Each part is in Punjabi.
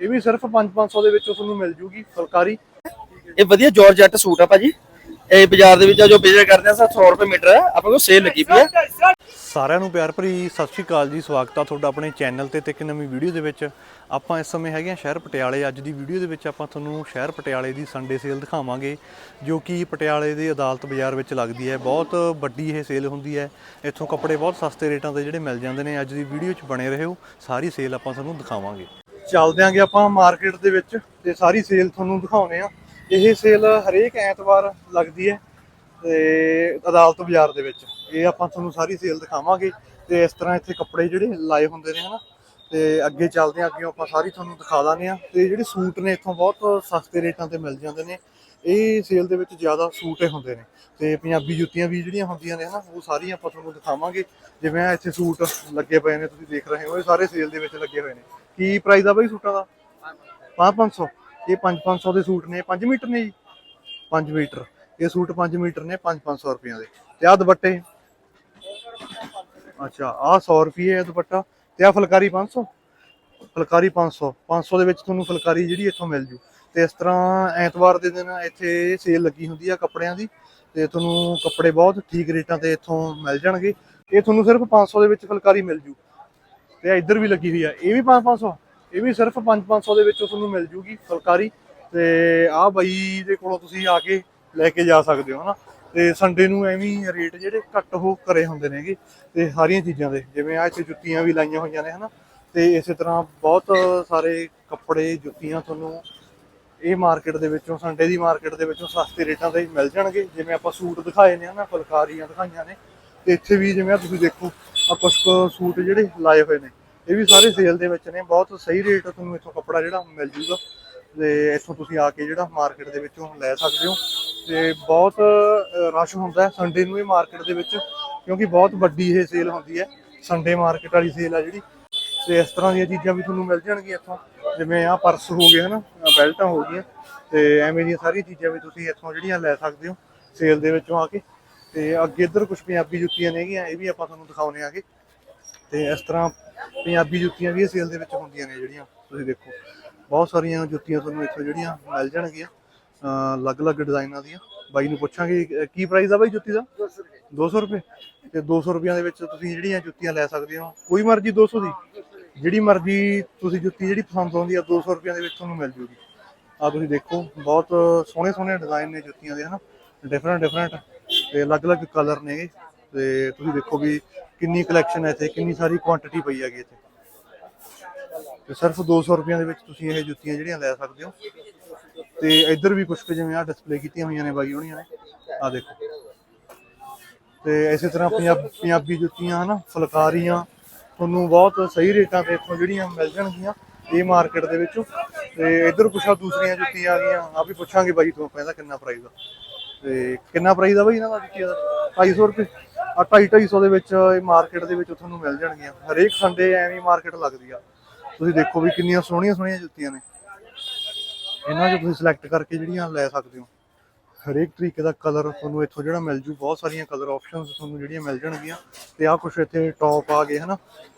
ਇਹ ਵੀ ਸਿਰਫ 5-500 ਦੇ ਵਿੱਚ ਤੁਹਾਨੂੰ ਮਿਲ ਜੂਗੀ ਫੁਲਕਾਰੀ। ਇਹ ਵਧੀਆ ਜਾਰਜੈਟ ਸੂਟ ਆ ਭਾਜੀ। ਇਹ ਬਾਜ਼ਾਰ ਦੇ ਵਿੱਚ ਆ ਜੋ ਵਿਜ਼ਿਟ ਕਰਦੇ ਆ ਸਰ 100 ਰੁਪਏ ਮੀਟਰ ਹੈ ਆਪਾਂ ਕੋਲ ਸੇਲ ਲੱਗੀ ਪਈ ਹੈ ਸਾਰਿਆਂ ਨੂੰ ਪਿਆਰ ਭਰੀ ਸਤਿ ਸ਼੍ਰੀ ਅਕਾਲ ਜੀ ਸਵਾਗਤ ਆ ਤੁਹਾਡਾ ਆਪਣੇ ਚੈਨਲ ਤੇ ਤੇ ਇੱਕ ਨਵੀਂ ਵੀਡੀਓ ਦੇ ਵਿੱਚ। ਆਪਾਂ ਇਸ ਸਮੇਂ ਹੈਗੇ ਆ ਸ਼ਹਿਰ ਪਟਿਆਲੇ। ਅੱਜ ਦੀ ਵੀਡੀਓ ਦੇ ਵਿੱਚ ਆਪਾਂ ਤੁਹਾਨੂੰ ਸ਼ਹਿਰ ਪਟਿਆਲੇ ਦੀ ਸੰਡੇ ਸੇਲ ਦਿਖਾਵਾਂਗੇ ਜੋ ਕਿ ਪਟਿਆਲੇ ਦੇ ਅਦਾਲਤ ਬਾਜ਼ਾਰ ਵਿੱਚ ਲੱਗਦੀ ਹੈ। ਬਹੁਤ ਵੱਡੀ ਇਹ ਸੇਲ ਹੁੰਦੀ ਹੈ। ਇੱਥੋਂ ਕੱਪੜੇ ਬਹੁਤ ਸਸਤੇ ਰੇਟਾਂ ਤੇ ਜਿਹੜੇ ਮਿਲ ਜਾਂਦੇ ਨੇ। ਅੱਜ ਦੀ ਵੀਡੀਓ 'ਚ ਬਣੇ ਰਹੋ। ਸਾਰੀ ਸੇਲ ਆਪਾਂ ਤੁਹਾਨੂੰ ਦਿਖਾਵਾਂਗੇ। ਚੱਲਦੇ ਆਂਗੇ ਆਪਾਂ ਮਾਰਕੀਟ ਦੇ ਵਿੱਚ ਤੇ ਸਾਰੀ ਸੇਲ ਤੁਹਾਨੂੰ ਦਿਖਾਉਨੇ ਆ। ਇਹ ਸੇਲ ਹਰੇਕ ਐਤਵਾਰ ਲੱਗਦੀ ਹੈ ਤੇ ਅਦਾਲਤ ਬਾਜ਼ਾਰ ਦੇ ਵਿੱਚ। ਇਹ ਆਪਾਂ ਤੁਹਾਨੂੰ ਸਾਰੀ ਸੇਲ ਦਿਖਾਵਾਂਗੇ ਤੇ ਇਸ ਤਰ੍ਹਾਂ ਇੱਥੇ ਕੱਪੜੇ ਜਿਹੜੇ ਲਾਏ ਹੁੰਦੇ ਨੇ ਹਨਾ, ਤੇ ਅੱਗੇ ਚੱਲਦੇ ਆ, ਅੱਗੇ ਆਪਾਂ ਸਾਰੀ ਤੁਹਾਨੂੰ ਦਿਖਾ ਦਾਂਗੇ ਆ। ਤੇ ਜਿਹੜੇ ਸੂਟ ਨੇ ਇੱਥੋਂ ਬਹੁਤ ਸਸਤੇ ਰੇਟਾਂ ਤੇ ਮਿਲ ਜਾਂਦੇ ਨੇ। ਇਹ ਸੇਲ ਦੇ ਵਿੱਚ ਜ਼ਿਆਦਾ ਸੂਟ ਹੀ ਹੁੰਦੇ ਨੇ ਤੇ ਪੰਜਾਬੀ ਜੁੱਤੀਆਂ ਵੀ ਜਿਹੜੀਆਂ ਹੁੰਦੀਆਂ ਨੇ ਹਨਾ, ਉਹ ਸਾਰੀਆਂ ਆਪਾਂ ਤੁਹਾਨੂੰ ਦਿਖਾਵਾਂਗੇ। ਜਿਵੇਂ ਇੱਥੇ ਸੂਟ ਲੱਗੇ ਪਏ ਨੇ, ਤੁਸੀਂ ਦੇਖ ਰਹੇ ਹੋ, ਇਹ ਸਾਰੇ ਸੇਲ ਦੇ ਵਿੱਚ ਲੱਗੇ ਹੋਏ ਨੇ। ਕੀ ਪ੍ਰਾਈਸ ਆ ਬਾਈ ਸੂਟਾਂ ਦਾ? 5-500 ਇਹ 5-500 ਦੇ ਸੂਟ ਨੇ 5 ਮੀਟਰ ਨੇ ਜੀ। 5 ਮੀਟਰ। ਇਹ ਸੂਟ 5 ਮੀਟਰ ਨੇ 5-500 ਦੇ। ਤੇ ਆ ਦੁਪੱਟੇ। ਅੱਛਾ ਆ 100 ਰੁਪਏ ਹੈ ਦੁਪੱਟਾ। ਤੇ ਆ ਫੁਲਕਾਰੀ 500 ਫੁਲਕਾਰੀ 500 500 ਦੇ ਵਿੱਚ ਤੁਹਾਨੂੰ ਫੁਲਕਾਰੀ ਜਿਹੜੀ ਇੱਥੋਂ ਮਿਲ ਜੂ। ਤੇ ਇਸ ਤਰ੍ਹਾਂ ਐਤਵਾਰ ਦੇ ਦਿਨ ਇੱਥੇ ਸੇਲ ਲੱਗੀ ਹੁੰਦੀ ਆ ਕੱਪੜਿਆਂ ਦੀ। ਤੇ ਤੁਹਾਨੂੰ ਕੱਪੜੇ ਬਹੁਤ ਠੀਕ ਰੇਟਾਂ ਤੇ ਇੱਥੋਂ ਮਿਲ ਜਾਣਗੇ। ਇਹ ਤੁਹਾਨੂੰ ਸਿਰਫ 500 ਦੇ ਵਿੱਚ ਫੁਲਕਾਰੀ ਮਿਲ ਜੂ। ਤੇ ਇੱਧਰ ਵੀ ਲੱਗੀ ਹੋਈ ਆ। ਇਹ ਵੀ 5-500 ਇਹ ਵੀ ਸਿਰਫ 5-500 ਦੇ ਵਿੱਚ ਤੁਹਾਨੂੰ ਮਿਲ ਜੂਗੀ ਫੁਲਕਾਰੀ। ਤੇ ਆਹ ਬਾਈ ਦੇ ਕੋਲੋਂ ਤੁਸੀਂ ਆ ਕੇ ਲੈ ਕੇ ਜਾ ਸਕਦੇ ਹੋ, ਹਨਾ? ਤੇ ਸੰਡੇ ਨੂੰ ਐਵੇਂ ਰੇਟ ਜਿਹੜੇ ਘੱਟ ਹੋ ਕਰੇ ਹੁੰਦੇ ਨੇਗੇ। ਤੇ ਸਾਰੀਆਂ ਚੀਜ਼ਾਂ ਦੇ, ਜਿਵੇਂ ਆ ਇੱਥੇ ਜੁੱਤੀਆਂ ਵੀ ਲਾਈਆਂ ਹੋਈਆਂ ਨੇ, ਹਨਾ? ਤੇ ਇਸੇ ਤਰ੍ਹਾਂ ਬਹੁਤ ਸਾਰੇ ਕੱਪੜੇ, ਜੁੱਤੀਆਂ ਤੁਹਾਨੂੰ ਇਹ ਮਾਰਕੀਟ ਦੇ ਵਿੱਚੋਂ ਸੰਡੇ ਦੀ ਮਾਰਕੀਟ ਦੇ ਵਿੱਚੋਂ ਸਸਤੇ ਰੇਟਾਂ ਤੇ ਮਿਲ ਜਾਣਗੇ। ਜਿਵੇਂ ਆਪਾਂ ਸੂਟ ਦਿਖਾਏ ਨੇ, ਹਨਾ? ਫੁਲਕਾਰੀਆਂ ਦਿਖਾਈਆਂ ਨੇ। ਤੇ ਇੱਥੇ ਵੀ ਜਿਵੇਂ ਤੁਸੀਂ ਦੇਖੋ ਆ ਕੁਛ ਕੁ ਸੂਟ ਜਿਹੜੇ ਲਾਏ ਹੋਏ ਨੇ, ਇਹ ਵੀ ਸਾਰੇ ਸੇਲ ਦੇ ਵਿੱਚ ਨੇ, ਬਹੁਤ ਸਹੀ ਰੇਟ ਤੁਹਾਨੂੰ ਇੱਥੋਂ ਕੱਪੜਾ ਜਿਹੜਾ ਮਿਲ ਜੂਗਾ। ਤੇ ਇੱਥੋਂ ਤੁਸੀਂ ਆ ਕੇ ਜਿਹੜਾ ਮਾਰਕੀਟ ਦੇ ਵਿੱਚੋਂ ਲੈ ਸਕਦੇ ਹੋ। ਤੇ ਬਹੁਤ ਰਸ਼ ਹੁੰਦਾ ਸੰਡੇ ਨੂੰ ਇਹ ਮਾਰਕੀਟ ਦੇ ਵਿੱਚ, ਕਿਉਂਕਿ ਬਹੁਤ ਵੱਡੀ ਇਹ ਸੇਲ ਹੁੰਦੀ ਹੈ। ਸੰਡੇ ਮਾਰਕੀਟ ਵਾਲੀ ਸੇਲ ਆ ਜਿਹੜੀ। ਤੇ ਇਸ ਤਰ੍ਹਾਂ ਦੀਆਂ ਚੀਜ਼ਾਂ ਵੀ ਤੁਹਾਨੂੰ ਮਿਲ ਜਾਣਗੀਆਂ ਇੱਥੋਂ। ਜਿਵੇਂ ਆ ਪਰਸ ਹੋ ਗਏ, ਹਨਾ, ਆਹ ਬੈਲਟਾਂ ਹੋ ਗਈਆਂ। ਤੇ ਐਵੇਂ ਦੀਆਂ ਸਾਰੀਆਂ ਚੀਜ਼ਾਂ ਵੀ ਤੁਸੀਂ ਇੱਥੋਂ ਜਿਹੜੀਆਂ ਲੈ ਸਕਦੇ ਹੋ ਸੇਲ ਦੇ ਵਿੱਚੋਂ ਆ ਕੇ। ਤੇ ਅੱਗੇ ਇੱਧਰ ਕੁਝ ਪੰਜਾਬੀ ਜੁੱਤੀਆਂ ਨੇਗੀਆਂ ਇਹ ਵੀ ਆਪਾਂ ਤੁਹਾਨੂੰ ਦਿਖਾਉਣੇ ਆਗੇ ਤੇ ਇਸ ਤਰ੍ਹਾਂ ਪੰਜਾਬੀ ਜੁੱਤੀਆਂ ਵੀ ਸੇਲ ਦੇ ਵਿੱਚ ਹੁੰਦੀਆਂ ਨੇ ਜਿਹੜੀਆਂ ਤੁਸੀਂ ਦੇਖੋ। ਬਹੁਤ ਸਾਰੀਆਂ ਜੁੱਤੀਆਂ ਤੁਹਾਨੂੰ ਇੱਥੋਂ ਜਿਹੜੀਆਂ ਮਿਲ ਜਾਣਗੀਆਂ ਅਲੱਗ-ਅਲੱਗ ਡਿਜ਼ਾਈਨਾਂ ਦੀਆਂ। ਬਾਈ ਨੂੰ ਪੁੱਛਾਂਗੇ ਕੀ ਪ੍ਰਾਈਸ ਆ ਬਾਈ ਜੁੱਤੀ ਦਾ? 200 ਰੁਪਏ। ਤੇ 200 ਰੁਪਈਆਂ ਦੇ ਵਿੱਚ ਤੁਸੀਂ ਜਿਹੜੀਆਂ ਜੁੱਤੀਆਂ ਲੈ ਸਕਦੇ ਹੋ। ਕੋਈ ਮਰਜ਼ੀ 200 ਦੀ। ਜਿਹੜੀ ਮਰਜ਼ੀ ਤੁਸੀਂ ਜੁੱਤੀ ਜਿਹੜੀ ਪਸੰਦ ਆਉਂਦੀ ਆ 200 ਰੁਪਈਆਂ ਦੇ ਵਿੱਚ ਤੁਹਾਨੂੰ ਮਿਲ ਜੂਗੀ। ਆ ਤੁਸੀਂ ਦੇਖੋ ਬਹੁਤ ਸੋਹਣੇ ਸੋਹਣੇ ਡਿਜ਼ਾਈਨ ਨੇ ਜੁੱਤੀਆਂ ਦੇ ਹਨਾ? ਡਿਫਰੈਂਟ ਡਿਫਰੈਂਟ ਤੇ ਅਲੱਗ-ਅਲੱਗ ਕਲਰ ਨੇ ਤੇ ਤੁਸੀਂ ਦੇਖੋ ਵੀ ਕਿੰਨੀ ਕਲੈਕਸ਼ਨ ਹੈ ਇੱਥੇ, ਕਿੰਨੀ ਸਾਰੀ ਕੁਆਂਟੀਟੀ ਪਈ ਹੈਗੀ ਇੱਥੇ। ਤੇ ਸਿਰਫ 200 ਰੁਪਈਆਂ ਦੇ ਵਿੱਚ ਤੁਸੀਂ ਇਹ ਜੁੱਤੀਆਂ ਜਿਹੜੀਆਂ ਲੈ ਸਕਦੇ ਹੋ। ਤੇ ਇੱਧਰ ਵੀ ਕੁਝ ਕੁ ਜਿਵੇਂ ਆ ਡਿਸਪਲੇ ਕੀਤੀਆਂ ਹੋਈਆਂ ਨੇ, ਬਾਈ ਹੋਣੀਆਂ ਨੇ। ਆ ਦੇਖੋ। ਤੇ ਇਸੇ ਤਰ੍ਹਾਂ ਪੰਜਾਬ ਪੰਜਾਬੀ ਜੁੱਤੀਆਂ, ਹਨਾ, ਫੁਲਕਾਰੀਆਂ, ਤੁਹਾਨੂੰ ਬਹੁਤ ਸਹੀ ਰੇਟਾਂ ਤੇ ਇੱਥੋਂ ਜਿਹੜੀਆਂ ਮਿਲ ਜਾਣਗੀਆਂ ਇਹ ਮਾਰਕੀਟ ਦੇ ਵਿੱਚ। ਤੇ ਇੱਧਰ ਕੁਛ ਆ ਦੂਸਰੀਆਂ ਜੁੱਤੀਆਂ ਆ ਗਈਆਂ ਆ ਵੀ ਪੁੱਛਾਂਗੇ ਬਾਈ ਤੋਂ ਪਹਿਲਾਂ ਕਿੰਨਾ ਪ੍ਰਾਈਸ ਆ। ਤੇ ਕਿੰਨਾ ਪ੍ਰਾਈਸ ਆ ਬਈ ਇਹਨਾਂ ਦਾ ਜੁੱਤੀਆਂ ਦਾ? 250 ਰੁਪਏ। ਆ 250 ਦੇ ਵਿੱਚ ਇਹ ਮਾਰਕੀਟ ਦੇ ਵਿੱਚ ਤੁਹਾਨੂੰ ਮਿਲ ਜਾਣਗੀਆਂ। ਹਰੇਕ ਸੰਡੇ ਐਵੇਂ ਮਾਰਕੀਟ ਲੱਗਦੀ ਆ। ਤੁਸੀਂ ਦੇਖੋ ਵੀ ਕਿੰਨੀਆਂ ਸੋਹਣੀਆਂ ਸੋਹਣੀਆਂ ਜੁੱਤੀਆਂ ਨੇ। ਇਹਨਾਂ 'ਚੋਂ ਤੁਸੀਂ ਸਿਲੈਕਟ ਕਰਕੇ ਜਿਹੜੀਆਂ ਲੈ ਸਕਦੇ ਹੋ। ਹਰੇਕ ਤਰੀਕੇ ਦਾ ਕਲਰ ਤੁਹਾਨੂੰ ਇੱਥੋਂ ਜਿਹੜਾ ਮਿਲ ਜੂ, ਬਹੁਤ ਸਾਰੀਆਂ ਕਲਰ ਆਪਸ਼ਨਸ ਤੁਹਾਨੂੰ ਜਿਹੜੀਆਂ ਮਿਲ ਜਾਣਗੀਆਂ। ਤੇ ਆਹ ਕੁਛ ਇੱਥੇ ਟੌਪ ਆ ਗਏ, ਹਨਾ।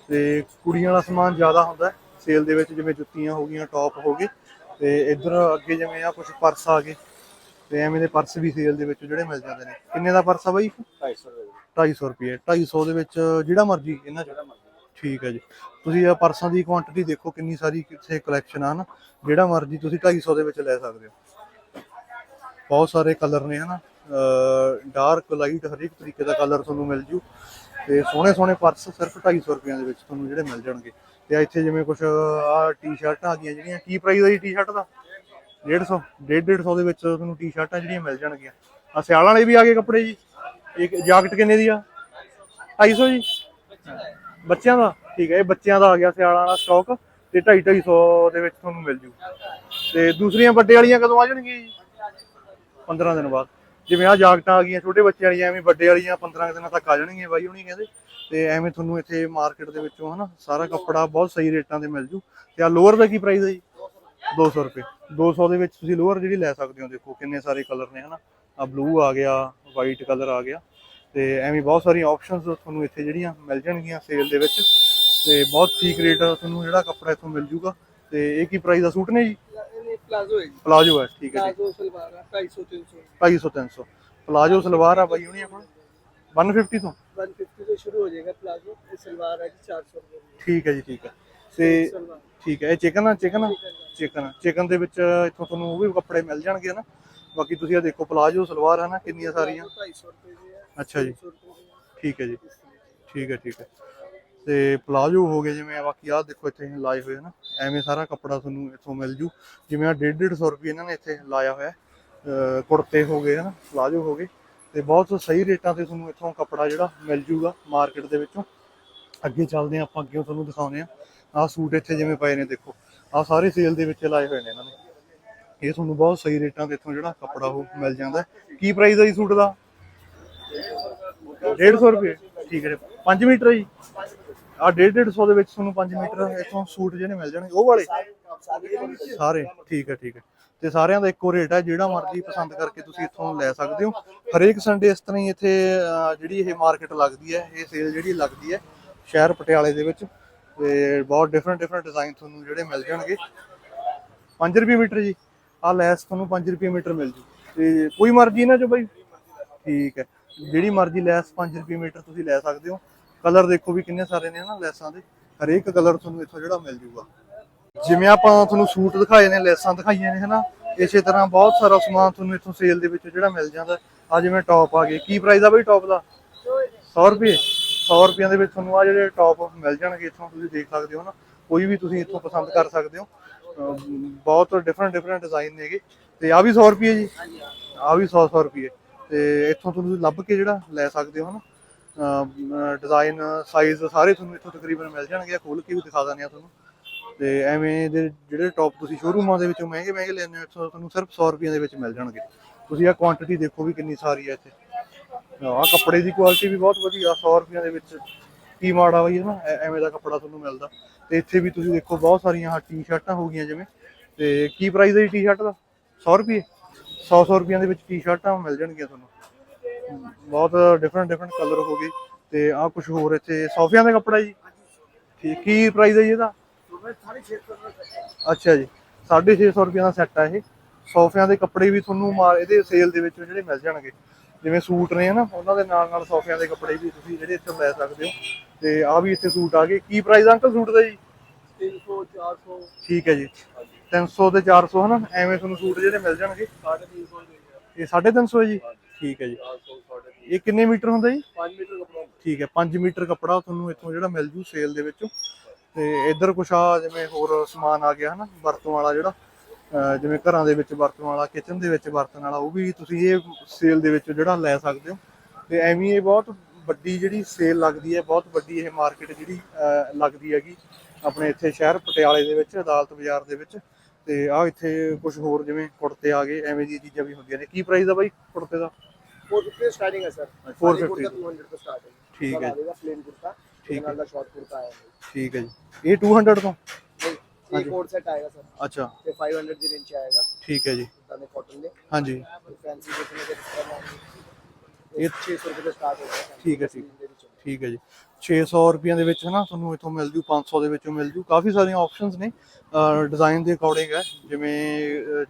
ਤੇ ਕੁੜੀਆਂ ਵਾਲਾ ਸਮਾਨ ਜ਼ਿਆਦਾ ਹੁੰਦਾ ਸੇਲ ਦੇ ਵਿੱਚ ਜਿਵੇਂ ਜੁੱਤੀਆਂ ਹੋ ਗਈਆਂ ਟੌਪ ਹੋ ਗਏ। ਤੇ ਇੱਧਰ ਅੱਗੇ ਜਿਵੇਂ ਆ ਕੁਛ ਪਰਸ ਆ ਗਏ। ਤੇ ਐਵੇਂ ਦੇ ਪਰਸ ਵੀ ਸੇਲ ਦੇ ਵਿੱਚ ਜਿਹੜੇ ਮਿਲ ਜਾਂਦੇ ਨੇ। ਕਿੰਨੇ ਦਾ ਪਰਸ ਆ ਬਾਈ? 250 ਰੁਪਏ। 250 ਦੇ ਵਿੱਚ ਜਿਹੜਾ ਮਰਜ਼ੀ, ਇਹਨਾਂ ਚ। ਠੀਕ ਹੈ ਜੀ। ਤੁਸੀਂ ਇਹ ਪਰਸਾਂ ਦੀ ਕੁਆਂਟੀਟੀ ਦੇਖੋ, ਕਿੰਨੀ ਸਾਰੀ ਕਿੱਥੇ ਕਲੈਕਸ਼ਨ ਆ ਨਾ। ਜਿਹੜਾ ਮਰਜ਼ੀ ਤੁਸੀਂ 250 ਦੇ ਵਿੱਚ ਲੈ ਸਕਦੇ ਹੋ। ਬਹੁਤ ਸਾਰੇ ਕਲਰ ਨੇ, ਹਨਾ। ਡਾਰਕ ਲਾਈਟ ਹਰ ਇੱਕ ਤਰੀਕੇ ਦਾ ਕਲਰ ਤੁਹਾਨੂੰ ਮਿਲ ਜੂ। ਤੇ ਸੋਹਣੇ ਸੋਹਣੇ ਪਰਸ ਸਿਰਫ 250 ਰੁਪਏ ਦੇ ਵਿੱਚ ਤੁਹਾਨੂੰ ਜਿਹੜੇ ਮਿਲ ਜਾਣਗੇ। ਤੇ ਇੱਥੇ ਜਿਵੇਂ ਕੁਝ ਆ ਟੀ-ਸ਼ਰਟਾਂ ਆ ਗਈਆਂ ਜਿਹੜੀਆਂ। ਕੀ ਪ੍ਰਾਈਸ ਆ ਜੀ ਟੀ-ਸ਼ਰਟ ਦਾ? 150 150 ਦੇ ਵਿੱਚ ਤੁਹਾਨੂੰ ਟੀ-ਸ਼ਰਟਾਂ ਜਿਹੜੀਆਂ ਮਿਲ ਜਾਣਗੀਆਂ। ਆ ਸਿਆਲਾਂ ਵਾਲੇ ਵੀ ਆ ਗਏ ਕੱਪੜੇ ਜੀ। ਇੱਕ ਜੈਕਟ ਕਿੰਨੇ ਦੀ ਆ? 250 ਜੀ। ਬੱਚਿਆਂ ਦਾ? ਠੀਕ ਹੈ, ਇਹ ਬੱਚਿਆਂ ਦਾ ਆ ਗਿਆ ਸਿਆਲਾਂ ਵਾਲਾ ਸਟਾਕ ਤੇ 250 250 ਦੇ ਵਿੱਚ ਤੁਹਾਨੂੰ ਮਿਲ ਜੂ। ਤੇ ਦੂਸਰੀਆਂ ਵੱਡੇ ਵਾਲੀਆਂ ਕਦੋਂ ਆ ਜਾਣਗੀਆਂ ਜੀ? 15 ਦਿਨ ਬਾਅਦ। ਜਿਵੇਂ ਆ ਜਾਕਟਾਂ ਆ ਗਈਆਂ, ਛੋਟੇ ਬੱਚੇ ਵਾਲੀਆਂ, ਐਵੇਂ ਵੱਡੇ ਵਾਲੀਆਂ 15 ਦਿਨਾਂ ਤੱਕ ਆ ਜਾਣਗੀਆਂ ਬਾਈ ਹੁਣੀ ਕਹਿੰਦੇ। ਤੇ ਐਵੇਂ ਤੁਹਾਨੂੰ ਇੱਥੇ ਮਾਰਕੀਟ ਦੇ ਵਿੱਚੋਂ ਹਨਾ, ਸਾਰਾ ਕੱਪੜਾ ਬਹੁਤ ਸਹੀ ਰੇਟਾਂ ਤੇ ਮਿਲ ਜੂ। ਤੇ ਆ ਲੋਅਰ ਦਾ ਕੀ ਪ੍ਰਾਈਸ ਹੈ ਜੀ? 200 ਰੁਪਏ। 200 ਦੇ ਵਿੱਚ ਤੁਸੀਂ ਲੋਅਰ ਜਿਹੜੀ ਲੈ ਸਕਦੇ ਹੋ ਦੇਖੋ ਕਿੰਨੇ ਸਾਰੇ ਕਲਰ ਨੇ ਹਨਾ? ਆ ਬਲੂ ਆ ਗਿਆ ਵਾਈਟ ਕਲਰ ਆ ਗਿਆ। ਤੇ ਐਵੇਂ ਬਹੁਤ ਸਾਰੀਆਂ ਆਪਸ਼ਨਸ ਤੁਹਾਨੂੰ ਇੱਥੇ ਜਿਹੜੀਆਂ ਮਿਲ ਜਾਣਗੀਆਂ ਸੇਲ ਦੇ ਵਿੱਚ। ਤੇ ਬਹੁਤ ਠੀਕ ਰੇਟ ਤੁਹਾਨੂੰ ਜਿਹੜਾ ਕੱਪੜਾ ਇੱਥੋਂ ਮਿਲ ਜੂਗਾ। ਤੇ ਇਹ ਕੀ ਪ੍ਰਾਈਸ ਦਾ ਸੂਟ ਨੇ ਜੀ? ਪਲਾਜ਼ੋ ਹੈ ਪਲਾਜ਼ੋ ਹੈ ਠੀਕ ਹੈ ਜੀ। ਪਲਾਜ਼ੋ ਸਲਵਾਰ ਹੈ 250 300 250 300 ਪਲਾਜ਼ੋ ਸਲਵਾਰ ਆ ਬਾਈ ਹੁਣੀ ਆਪਣਾ? 150 ਤੋਂ? 150 ਤੋਂ ਸ਼ੁਰੂ ਹੋ ਜਾਏਗਾ ਪਲਾਜ਼ੋ ਤੇ ਸਲਵਾਰ ਹੈ ਜੀ 400 ਰੁਪਏ ਠੀਕ ਹੈ ਜੀ ਠੀਕ ਹੈ। ਤੇ ਠੀਕ ਹੈ, ਇਹ ਚਿਕਨ ਆ ਚਿਕਨ ਆ? ਚਿਕਨ ਆ। ਚਿਕਨ ਦੇ ਵਿੱਚ ਇੱਥੋਂ ਤੁਹਾਨੂੰ ਉਹ ਵੀ ਕੱਪੜੇ ਮਿਲ ਜਾਣਗੇ ਨਾ ਬਾਕੀ ਤੁਸੀਂ ਇਹ ਦੇਖੋ ਪਲਾਜੋ ਸਲਵਾਰ ਹੈ ਨਾ ਕਿੰਨੀਆਂ ਸਾਰੀਆਂ? 250 ਰੁਪਏ ਅੱਛਾ ਜੀ। ਠੀਕ ਹੈ ਜੀ। ਠੀਕ ਹੈ ਠੀਕ ਹੈ। ਤੇ ਪਲਾਜੋ ਹੋ ਗਏ ਜਿਵੇਂ, ਬਾਕੀ ਆਹ ਦੇਖੋ ਇੱਥੇ ਲਾਏ ਹੋਏ ਨਾ ਐਵੇਂ ਸਾਰਾ ਕੱਪੜਾ ਤੁਹਾਨੂੰ ਇੱਥੋਂ ਮਿਲ ਜੂ। ਜਿਵੇਂ ਆ 150 ਰੁਪਏ ਇਹਨਾਂ ਨੇ ਇੱਥੇ ਲਾਇਆ ਹੋਇਆ। ਕੁੜਤੇ ਹੋ ਗਏ, ਹਨ? ਪਲਾਜੋ ਹੋ ਗਏ। ਤੇ ਬਹੁਤ ਸਹੀ ਰੇਟਾਂ ਤੇ ਤੁਹਾਨੂੰ ਇੱਥੋਂ ਕੱਪੜਾ ਜਿਹੜਾ ਮਿਲ ਜੂਗਾ ਮਾਰਕੀਟ ਦੇ ਵਿੱਚੋਂ। ਅੱਗੇ ਚੱਲਦੇ ਆ ਆਪਾਂ, ਅੱਗੇ ਤੁਹਾਨੂੰ ਦਿਖਾਉਂਦੇ ਆ ਆਹ ਸੂਟ ਇੱਥੇ ਜਿਵੇਂ ਪਏ ਨੇ ਦੇਖੋ, ਆਹ ਸਾਰੇ ਸੇਲ ਦੇ ਵਿੱਚ ਲਾਏ ਹੋਏ ਨੇ ਇਹਨਾਂ ਨੇ। ਇਹ ਤੁਹਾਨੂੰ ਬਹੁਤ ਸਹੀ ਰੇਟਾਂ ਤੇ ਇੱਥੋਂ ਜਿਹੜਾ ਕੱਪੜਾ ਉਹ ਮਿਲ ਜਾਂਦਾ ਕੀ ਪ੍ਰਾਈਸ ਹੈ ਜੀ ਸੂਟ ਦਾ? 150 ਰੁਪਏ। ਠੀਕ ਹੈ 5 ਮੀਟਰ ਜੀ? ਆ 150 ਦੇ ਵਿੱਚ ਤੁਹਾਨੂੰ 5 ਮੀਟਰ ਇੱਥੋਂ ਸੂਟ ਜਿਹੜੇ ਮਿਲ ਜਾਣਗੇ। ਉਹ ਵਾਲੇ? ਸਾਰੇ। ਠੀਕ ਹੈ ਠੀਕ ਹੈ। ਤੇ ਸਾਰਿਆਂ ਦਾ ਇੱਕੋ ਰੇਟ ਹੈ, ਜਿਹੜਾ ਮਰਜ਼ੀ ਪਸੰਦ ਕਰਕੇ ਤੁਸੀਂ ਇੱਥੋਂ ਲੈ ਸਕਦੇ ਹੋ। ਹਰੇਕ ਸੰਡੇ ਇਸ ਤਰ੍ਹਾਂ ਹੀ ਇੱਥੇ ਜਿਹੜੀ ਇਹ ਮਾਰਕੀਟ ਲੱਗਦੀ ਹੈ, ਇਹ ਸੇਲ ਜਿਹੜੀ ਲੱਗਦੀ ਹੈ, ਸ਼ਹਿਰ ਪਟਿਆਲੇ ਦੇ ਵਿੱਚ। ਤੇ ਬਹੁਤ ਡਿਫਰੈਂਟ ਡਿਫਰੈਂਟ ਡਿਜ਼ਾਈਨ ਤੁਹਾਨੂੰ ਜਿਹੜੇ ਮਿਲ ਜਾਣਗੇ। 5 ਰੁਪਏ ਮੀਟਰ ਜੀ। ਆ ਲੈਸ ਤੁਹਾਨੂੰ 5 ਰੁਪਏ ਮੀਟਰ ਮਿਲ ਜੂ। ਤੇ ਕੋਈ ਮਰਜ਼ੀ ਨਾ ਜੋ ਬਾਈ। ਠੀਕ ਹੈ। ਜਿਹੜੀ ਮਰਜ਼ੀ ਲੈਸ 5 ਰੁਪਏ ਮੀਟਰ ਤੁਸੀਂ ਲੈ ਸਕਦੇ ਹੋ। ਕਲਰ ਦੇਖੋ ਵੀ ਕਿੰਨੇ ਸਾਰੇ ਨੇ ਨਾ ਲੈਸਾਂ ਦੇ। ਹਰੇਕ ਕਲਰ ਤੁਹਾਨੂੰ ਇੱਥੋਂ ਜਿਹੜਾ ਮਿਲ ਜੂਗਾ। ਜਿਵੇਂ ਆਪਾਂ ਤੁਹਾਨੂੰ ਸੂਟ ਦਿਖਾਏ ਨੇ, ਲੈਸਾਂ ਦਿਖਾਈਆਂ ਨੇ, ਹਨਾ? ਇਸੇ ਤਰ੍ਹਾਂ ਬਹੁਤ ਸਾਰਾ ਸਮਾਨ ਤੁਹਾਨੂੰ ਇੱਥੋਂ ਸੇਲ ਦੇ ਵਿੱਚ ਜਿਹੜਾ ਮਿਲ ਜਾਂਦਾ। ਆ ਜਿਵੇਂ ਟੌਪ ਆ ਗਏ। ਕੀ ਪ੍ਰਾਈਸ ਆ ਬਾਈ ਟੌਪ ਦਾ? 100 ਰੁਪਏ। 100 ਰੁਪਈਆਂ ਦੇ ਵਿੱਚ ਤੁਹਾਨੂੰ ਆ ਜਿਹੜੇ ਟੌਪ ਮਿਲ ਜਾਣਗੇ, ਇੱਥੋਂ ਤੁਸੀਂ ਦੇਖ ਸਕਦੇ ਹੋ ਨਾ। ਕੋਈ ਵੀ ਤੁਸੀਂ ਇੱਥੋਂ ਪਸੰਦ ਕਰ ਸਕਦੇ ਹੋ। ਬਹੁਤ ਡਿਫਰੈਂਟ ਡਿਫਰੈਂਟ ਡਿਜ਼ਾਈਨ ਨੇਗੇ ਤੇ ਆ ਵੀ 100 ਰੁਪਏ ਜੀ। ਆ ਵੀ 100 100 ਰੁਪਏ ਤੇ ਇੱਥੋਂ ਤੁਹਾਨੂੰ ਲੱਭ ਕੇ ਜਿਹੜਾ ਲੈ ਸਕਦੇ ਹੋ ਨਾ। ਡਿਜ਼ਾਈਨ ਸਾਈਜ਼ ਸਾਰੇ ਤੁਹਾਨੂੰ ਇੱਥੋਂ ਤਕਰੀਬਨ ਮਿਲ ਜਾਣਗੇ। ਖੋਲ ਕੇ ਵੀ ਦਿਖਾ ਦਿੰਦੇ ਆ ਤੁਹਾਨੂੰ। ਤੇ ਐਵੇਂ ਦੇ ਜਿਹੜੇ ਟੌਪ ਤੁਸੀਂ ਸ਼ੋਰੂਮਾਂ ਦੇ ਵਿੱਚੋਂ ਮਹਿੰਗੇ ਮਹਿੰਗੇ ਲੈਂਦੇ ਹੋ, ਇੱਥੋਂ ਤੁਹਾਨੂੰ ਸਿਰਫ 100 ਰੁਪਏ ਦੇ ਵਿੱਚ ਮਿਲ ਜਾਣਗੇ। ਤੁਸੀਂ ਆ ਕੁਆਂਟੀਟੀ ਦੇਖੋ ਵੀ ਕਿੰਨੀ ਸਾਰੀ ਹੈ ਇੱਥੇ। ਆ ਕੱਪੜੇ ਦੀ ਕੁਆਲਿਟੀ ਵੀ ਬਹੁਤ ਵਧੀਆ 100 ਰੁਪਏ ਦੇ ਵਿੱਚ ਕੀ ਮਾੜਾ ਬਈ ਹੈ ਨਾ? ਐਵੇਂ ਦਾ ਕੱਪੜਾ ਤੁਹਾਨੂੰ ਮਿਲਦਾ। ਤੇ ਇੱਥੇ ਵੀ ਤੁਸੀਂ ਦੇਖੋ, ਬਹੁਤ ਸਾਰੀਆਂ ਆਹ ਟੀ-ਸ਼ਰਟਾਂ ਹੋ ਗਈਆਂ ਜਿਵੇਂ। ਤੇ ਕੀ ਪ੍ਰਾਈਸ ਹੈ ਜੀ ਟੀ-ਸ਼ਰਟ ਦਾ? 100 ਰੁਪਏ 100 100 ਰੁਪਈਆਂ ਦੇ ਵਿੱਚ ਟੀ-ਸ਼ਰਟਾਂ ਮਿਲ ਜਾਣਗੀਆਂ ਤੁਹਾਨੂੰ। ਬਹੁਤ ਡਿਫਰੈਂਟ ਡਿਫਰੈਂਟ ਕਲਰ ਹੋ ਗਏ। ਤੇ ਆ ਕੁਝ ਹੋਰ ਇੱਥੇ ਸੋਫਿਆਂ ਦਾ ਕੱਪੜਾ ਜੀ? ਠੀਕ, ਕੀ ਪ੍ਰਾਈਸ ਹੈ ਜੀ ਇਹਦਾ? ਅੱਛਾ ਜੀ 650 ਰੁਪਏ ਦਾ ਸੈੱਟ ਆ ਇਹ। ਸੋਫਿਆਂ ਦੇ ਕੱਪੜੇ ਵੀ ਤੁਹਾਨੂੰ ਮਾਰ ਇਹਦੇ ਸੇਲ ਦੇ ਵਿੱਚ ਜਿਹੜੇ ਮਿਲ ਜਾਣਗੇ। ਜਿਵੇਂ ਸੂਟ ਨੇ ਹਨਾ ਉਹਨਾਂ ਦੇ ਨਾਲ ਨਾਲ ਸੋਫਿਆਂ ਦੇ ਕੱਪੜੇ ਵੀ ਤੁਸੀਂ ਜਿਹੜੇ ਇੱਥੇ ਲੈ ਸਕਦੇ ਹੋ। ਤੇ ਆ ਵੀ ਇੱਥੇ ਸੂਟ ਆ ਗਏ। ਕੀ ਪ੍ਰਾਈਸ ਅੰਕਲ ਸੂਟ ਦਾ ਜੀ? 300 400 ਠੀਕ ਹੈ ਜੀ। 300 ਤੇ 400 ਹਨਾ ਐਵੇਂ ਤੁਹਾਨੂੰ ਸੂਟ ਜਿਹੜੇ ਮਿਲ ਜਾਣਗੇ। 350 ਇਹ 350 ਹੈ ਜੀ? ਠੀਕ ਹੈ ਜੀ। ਇਹ ਕਿੰਨੇ ਮੀਟਰ ਹੁੰਦਾ ਜੀ? 5 ਮੀਟਰ ਕੱਪੜਾ। ਠੀਕ ਹੈ 5 ਮੀਟਰ ਕੱਪੜਾ ਤੁਹਾਨੂੰ ਇੱਥੋਂ ਜਿਹੜਾ ਮਿਲ ਜੂ ਸੇਲ ਦੇ ਵਿੱਚੋਂ। ਤੇ ਇੱਧਰ ਕੁਛ ਆ ਜਿਵੇਂ ਹੋਰ ਸਮਾਨ ਆ ਗਿਆ ਹਨਾ ਵਰਤੋਂ ਵਾਲਾ ਜਿਹੜਾ। ਜਿਵੇਂ ਘਰਾਂ ਦੇ ਵਿੱਚ ਵਰਤਣ ਵਾਲਾ ਕਿਚਨ ਦੇ ਵਿੱਚ ਵਰਤਣ ਵਾਲਾ ਉਹ ਵੀ ਤੁਸੀਂ ਇਹ ਸੇਲ ਦੇ ਵਿੱਚ ਜਿਹੜਾ ਲੈ ਸਕਦੇ ਹੋ। ਤੇ ਐਵੇਂ ਇਹ ਬਹੁਤ ਵੱਡੀ ਜਿਹੜੀ ਸੇਲ ਲੱਗਦੀ ਹੈ ਬਹੁਤ ਵੱਡੀ ਇਹ ਮਾਰਕੀਟ ਜਿਹੜੀ ਲੱਗਦੀ ਹੈਗੀ ਆਪਣੇ ਇੱਥੇ ਸ਼ਹਿਰ ਪਟਿਆਲੇ ਦੇ ਵਿੱਚ ਅਦਾਲਤ ਬਾਜ਼ਾਰ ਦੇ ਵਿੱਚ। ਤੇ ਆ ਇੱਥੇ ਕੁਝ ਹੋਰ ਜਿਵੇਂ ਕੁੜਤੇ ਆ ਗਏ ਐਵੇਂ ਦੀ ਚੀਜ਼ਾਂ ਵੀ ਹੁੰਦੀਆਂ ਨੇ। ਕੀ ਪ੍ਰਾਈਸ ਆ ਬਾਈ ਕੁੜਤੇ ਦਾ? 450 ਸਟਾਰਟਿੰਗ ਹੈ ਸਰ 450 ਤੋਂ ਸਟਾਰਟ ਹੈ। ਠੀਕ ਹੈ ਜੀ। ਪਲੇਨ ਕੁੜਤਾ ਠੀਕ ਹੈ। ਨਾਲ ਦਾ ਸ਼ਾਰਟ ਕੁੜਤਾ ਹੈ ਠੀਕ ਹੈ ਜੀ। ਇਹ 200 ਤੋਂ? 3 ਕੋਡ ਸੈੱਟ ਆਏਗਾ ਸਰ। ਅੱਛਾ। ਤੇ 500 ਦੀ ਰੇਂਜ ਆਏਗਾ। ਠੀਕ ਹੈ ਜੀ। ਤਾਂ ਕਾਟਨ ਦੇ। ਹਾਂਜੀ। ਫੈਂਸੀ ਦੇਖਣੇ ਦੇ ਇਹ 600 ਰੁਪਏ ਤੋਂ ਸਟਾਰਟ ਹੋ ਜਾਂਦਾ ਠੀਕ ਹੈ ਠੀਕ। ਹੈ ਜੀ। 600 ਰੁਪਈਆਂ ਦੇ ਵਿੱਚ ਹਨਾ ਤੁਹਾਨੂੰ ਇਥੋਂ ਮਿਲ ਜੂ 500 ਦੇ ਵਿੱਚੋਂ ਮਿਲ ਜੂ। ਕਾਫੀ ਸਾਰੀਆਂ ਆਪਸ਼ਨਸ ਨੇ। ਡਿਜ਼ਾਈਨ ਦੇ ਅਕੋਰਡਿੰਗ ਹੈ। ਜਿਵੇਂ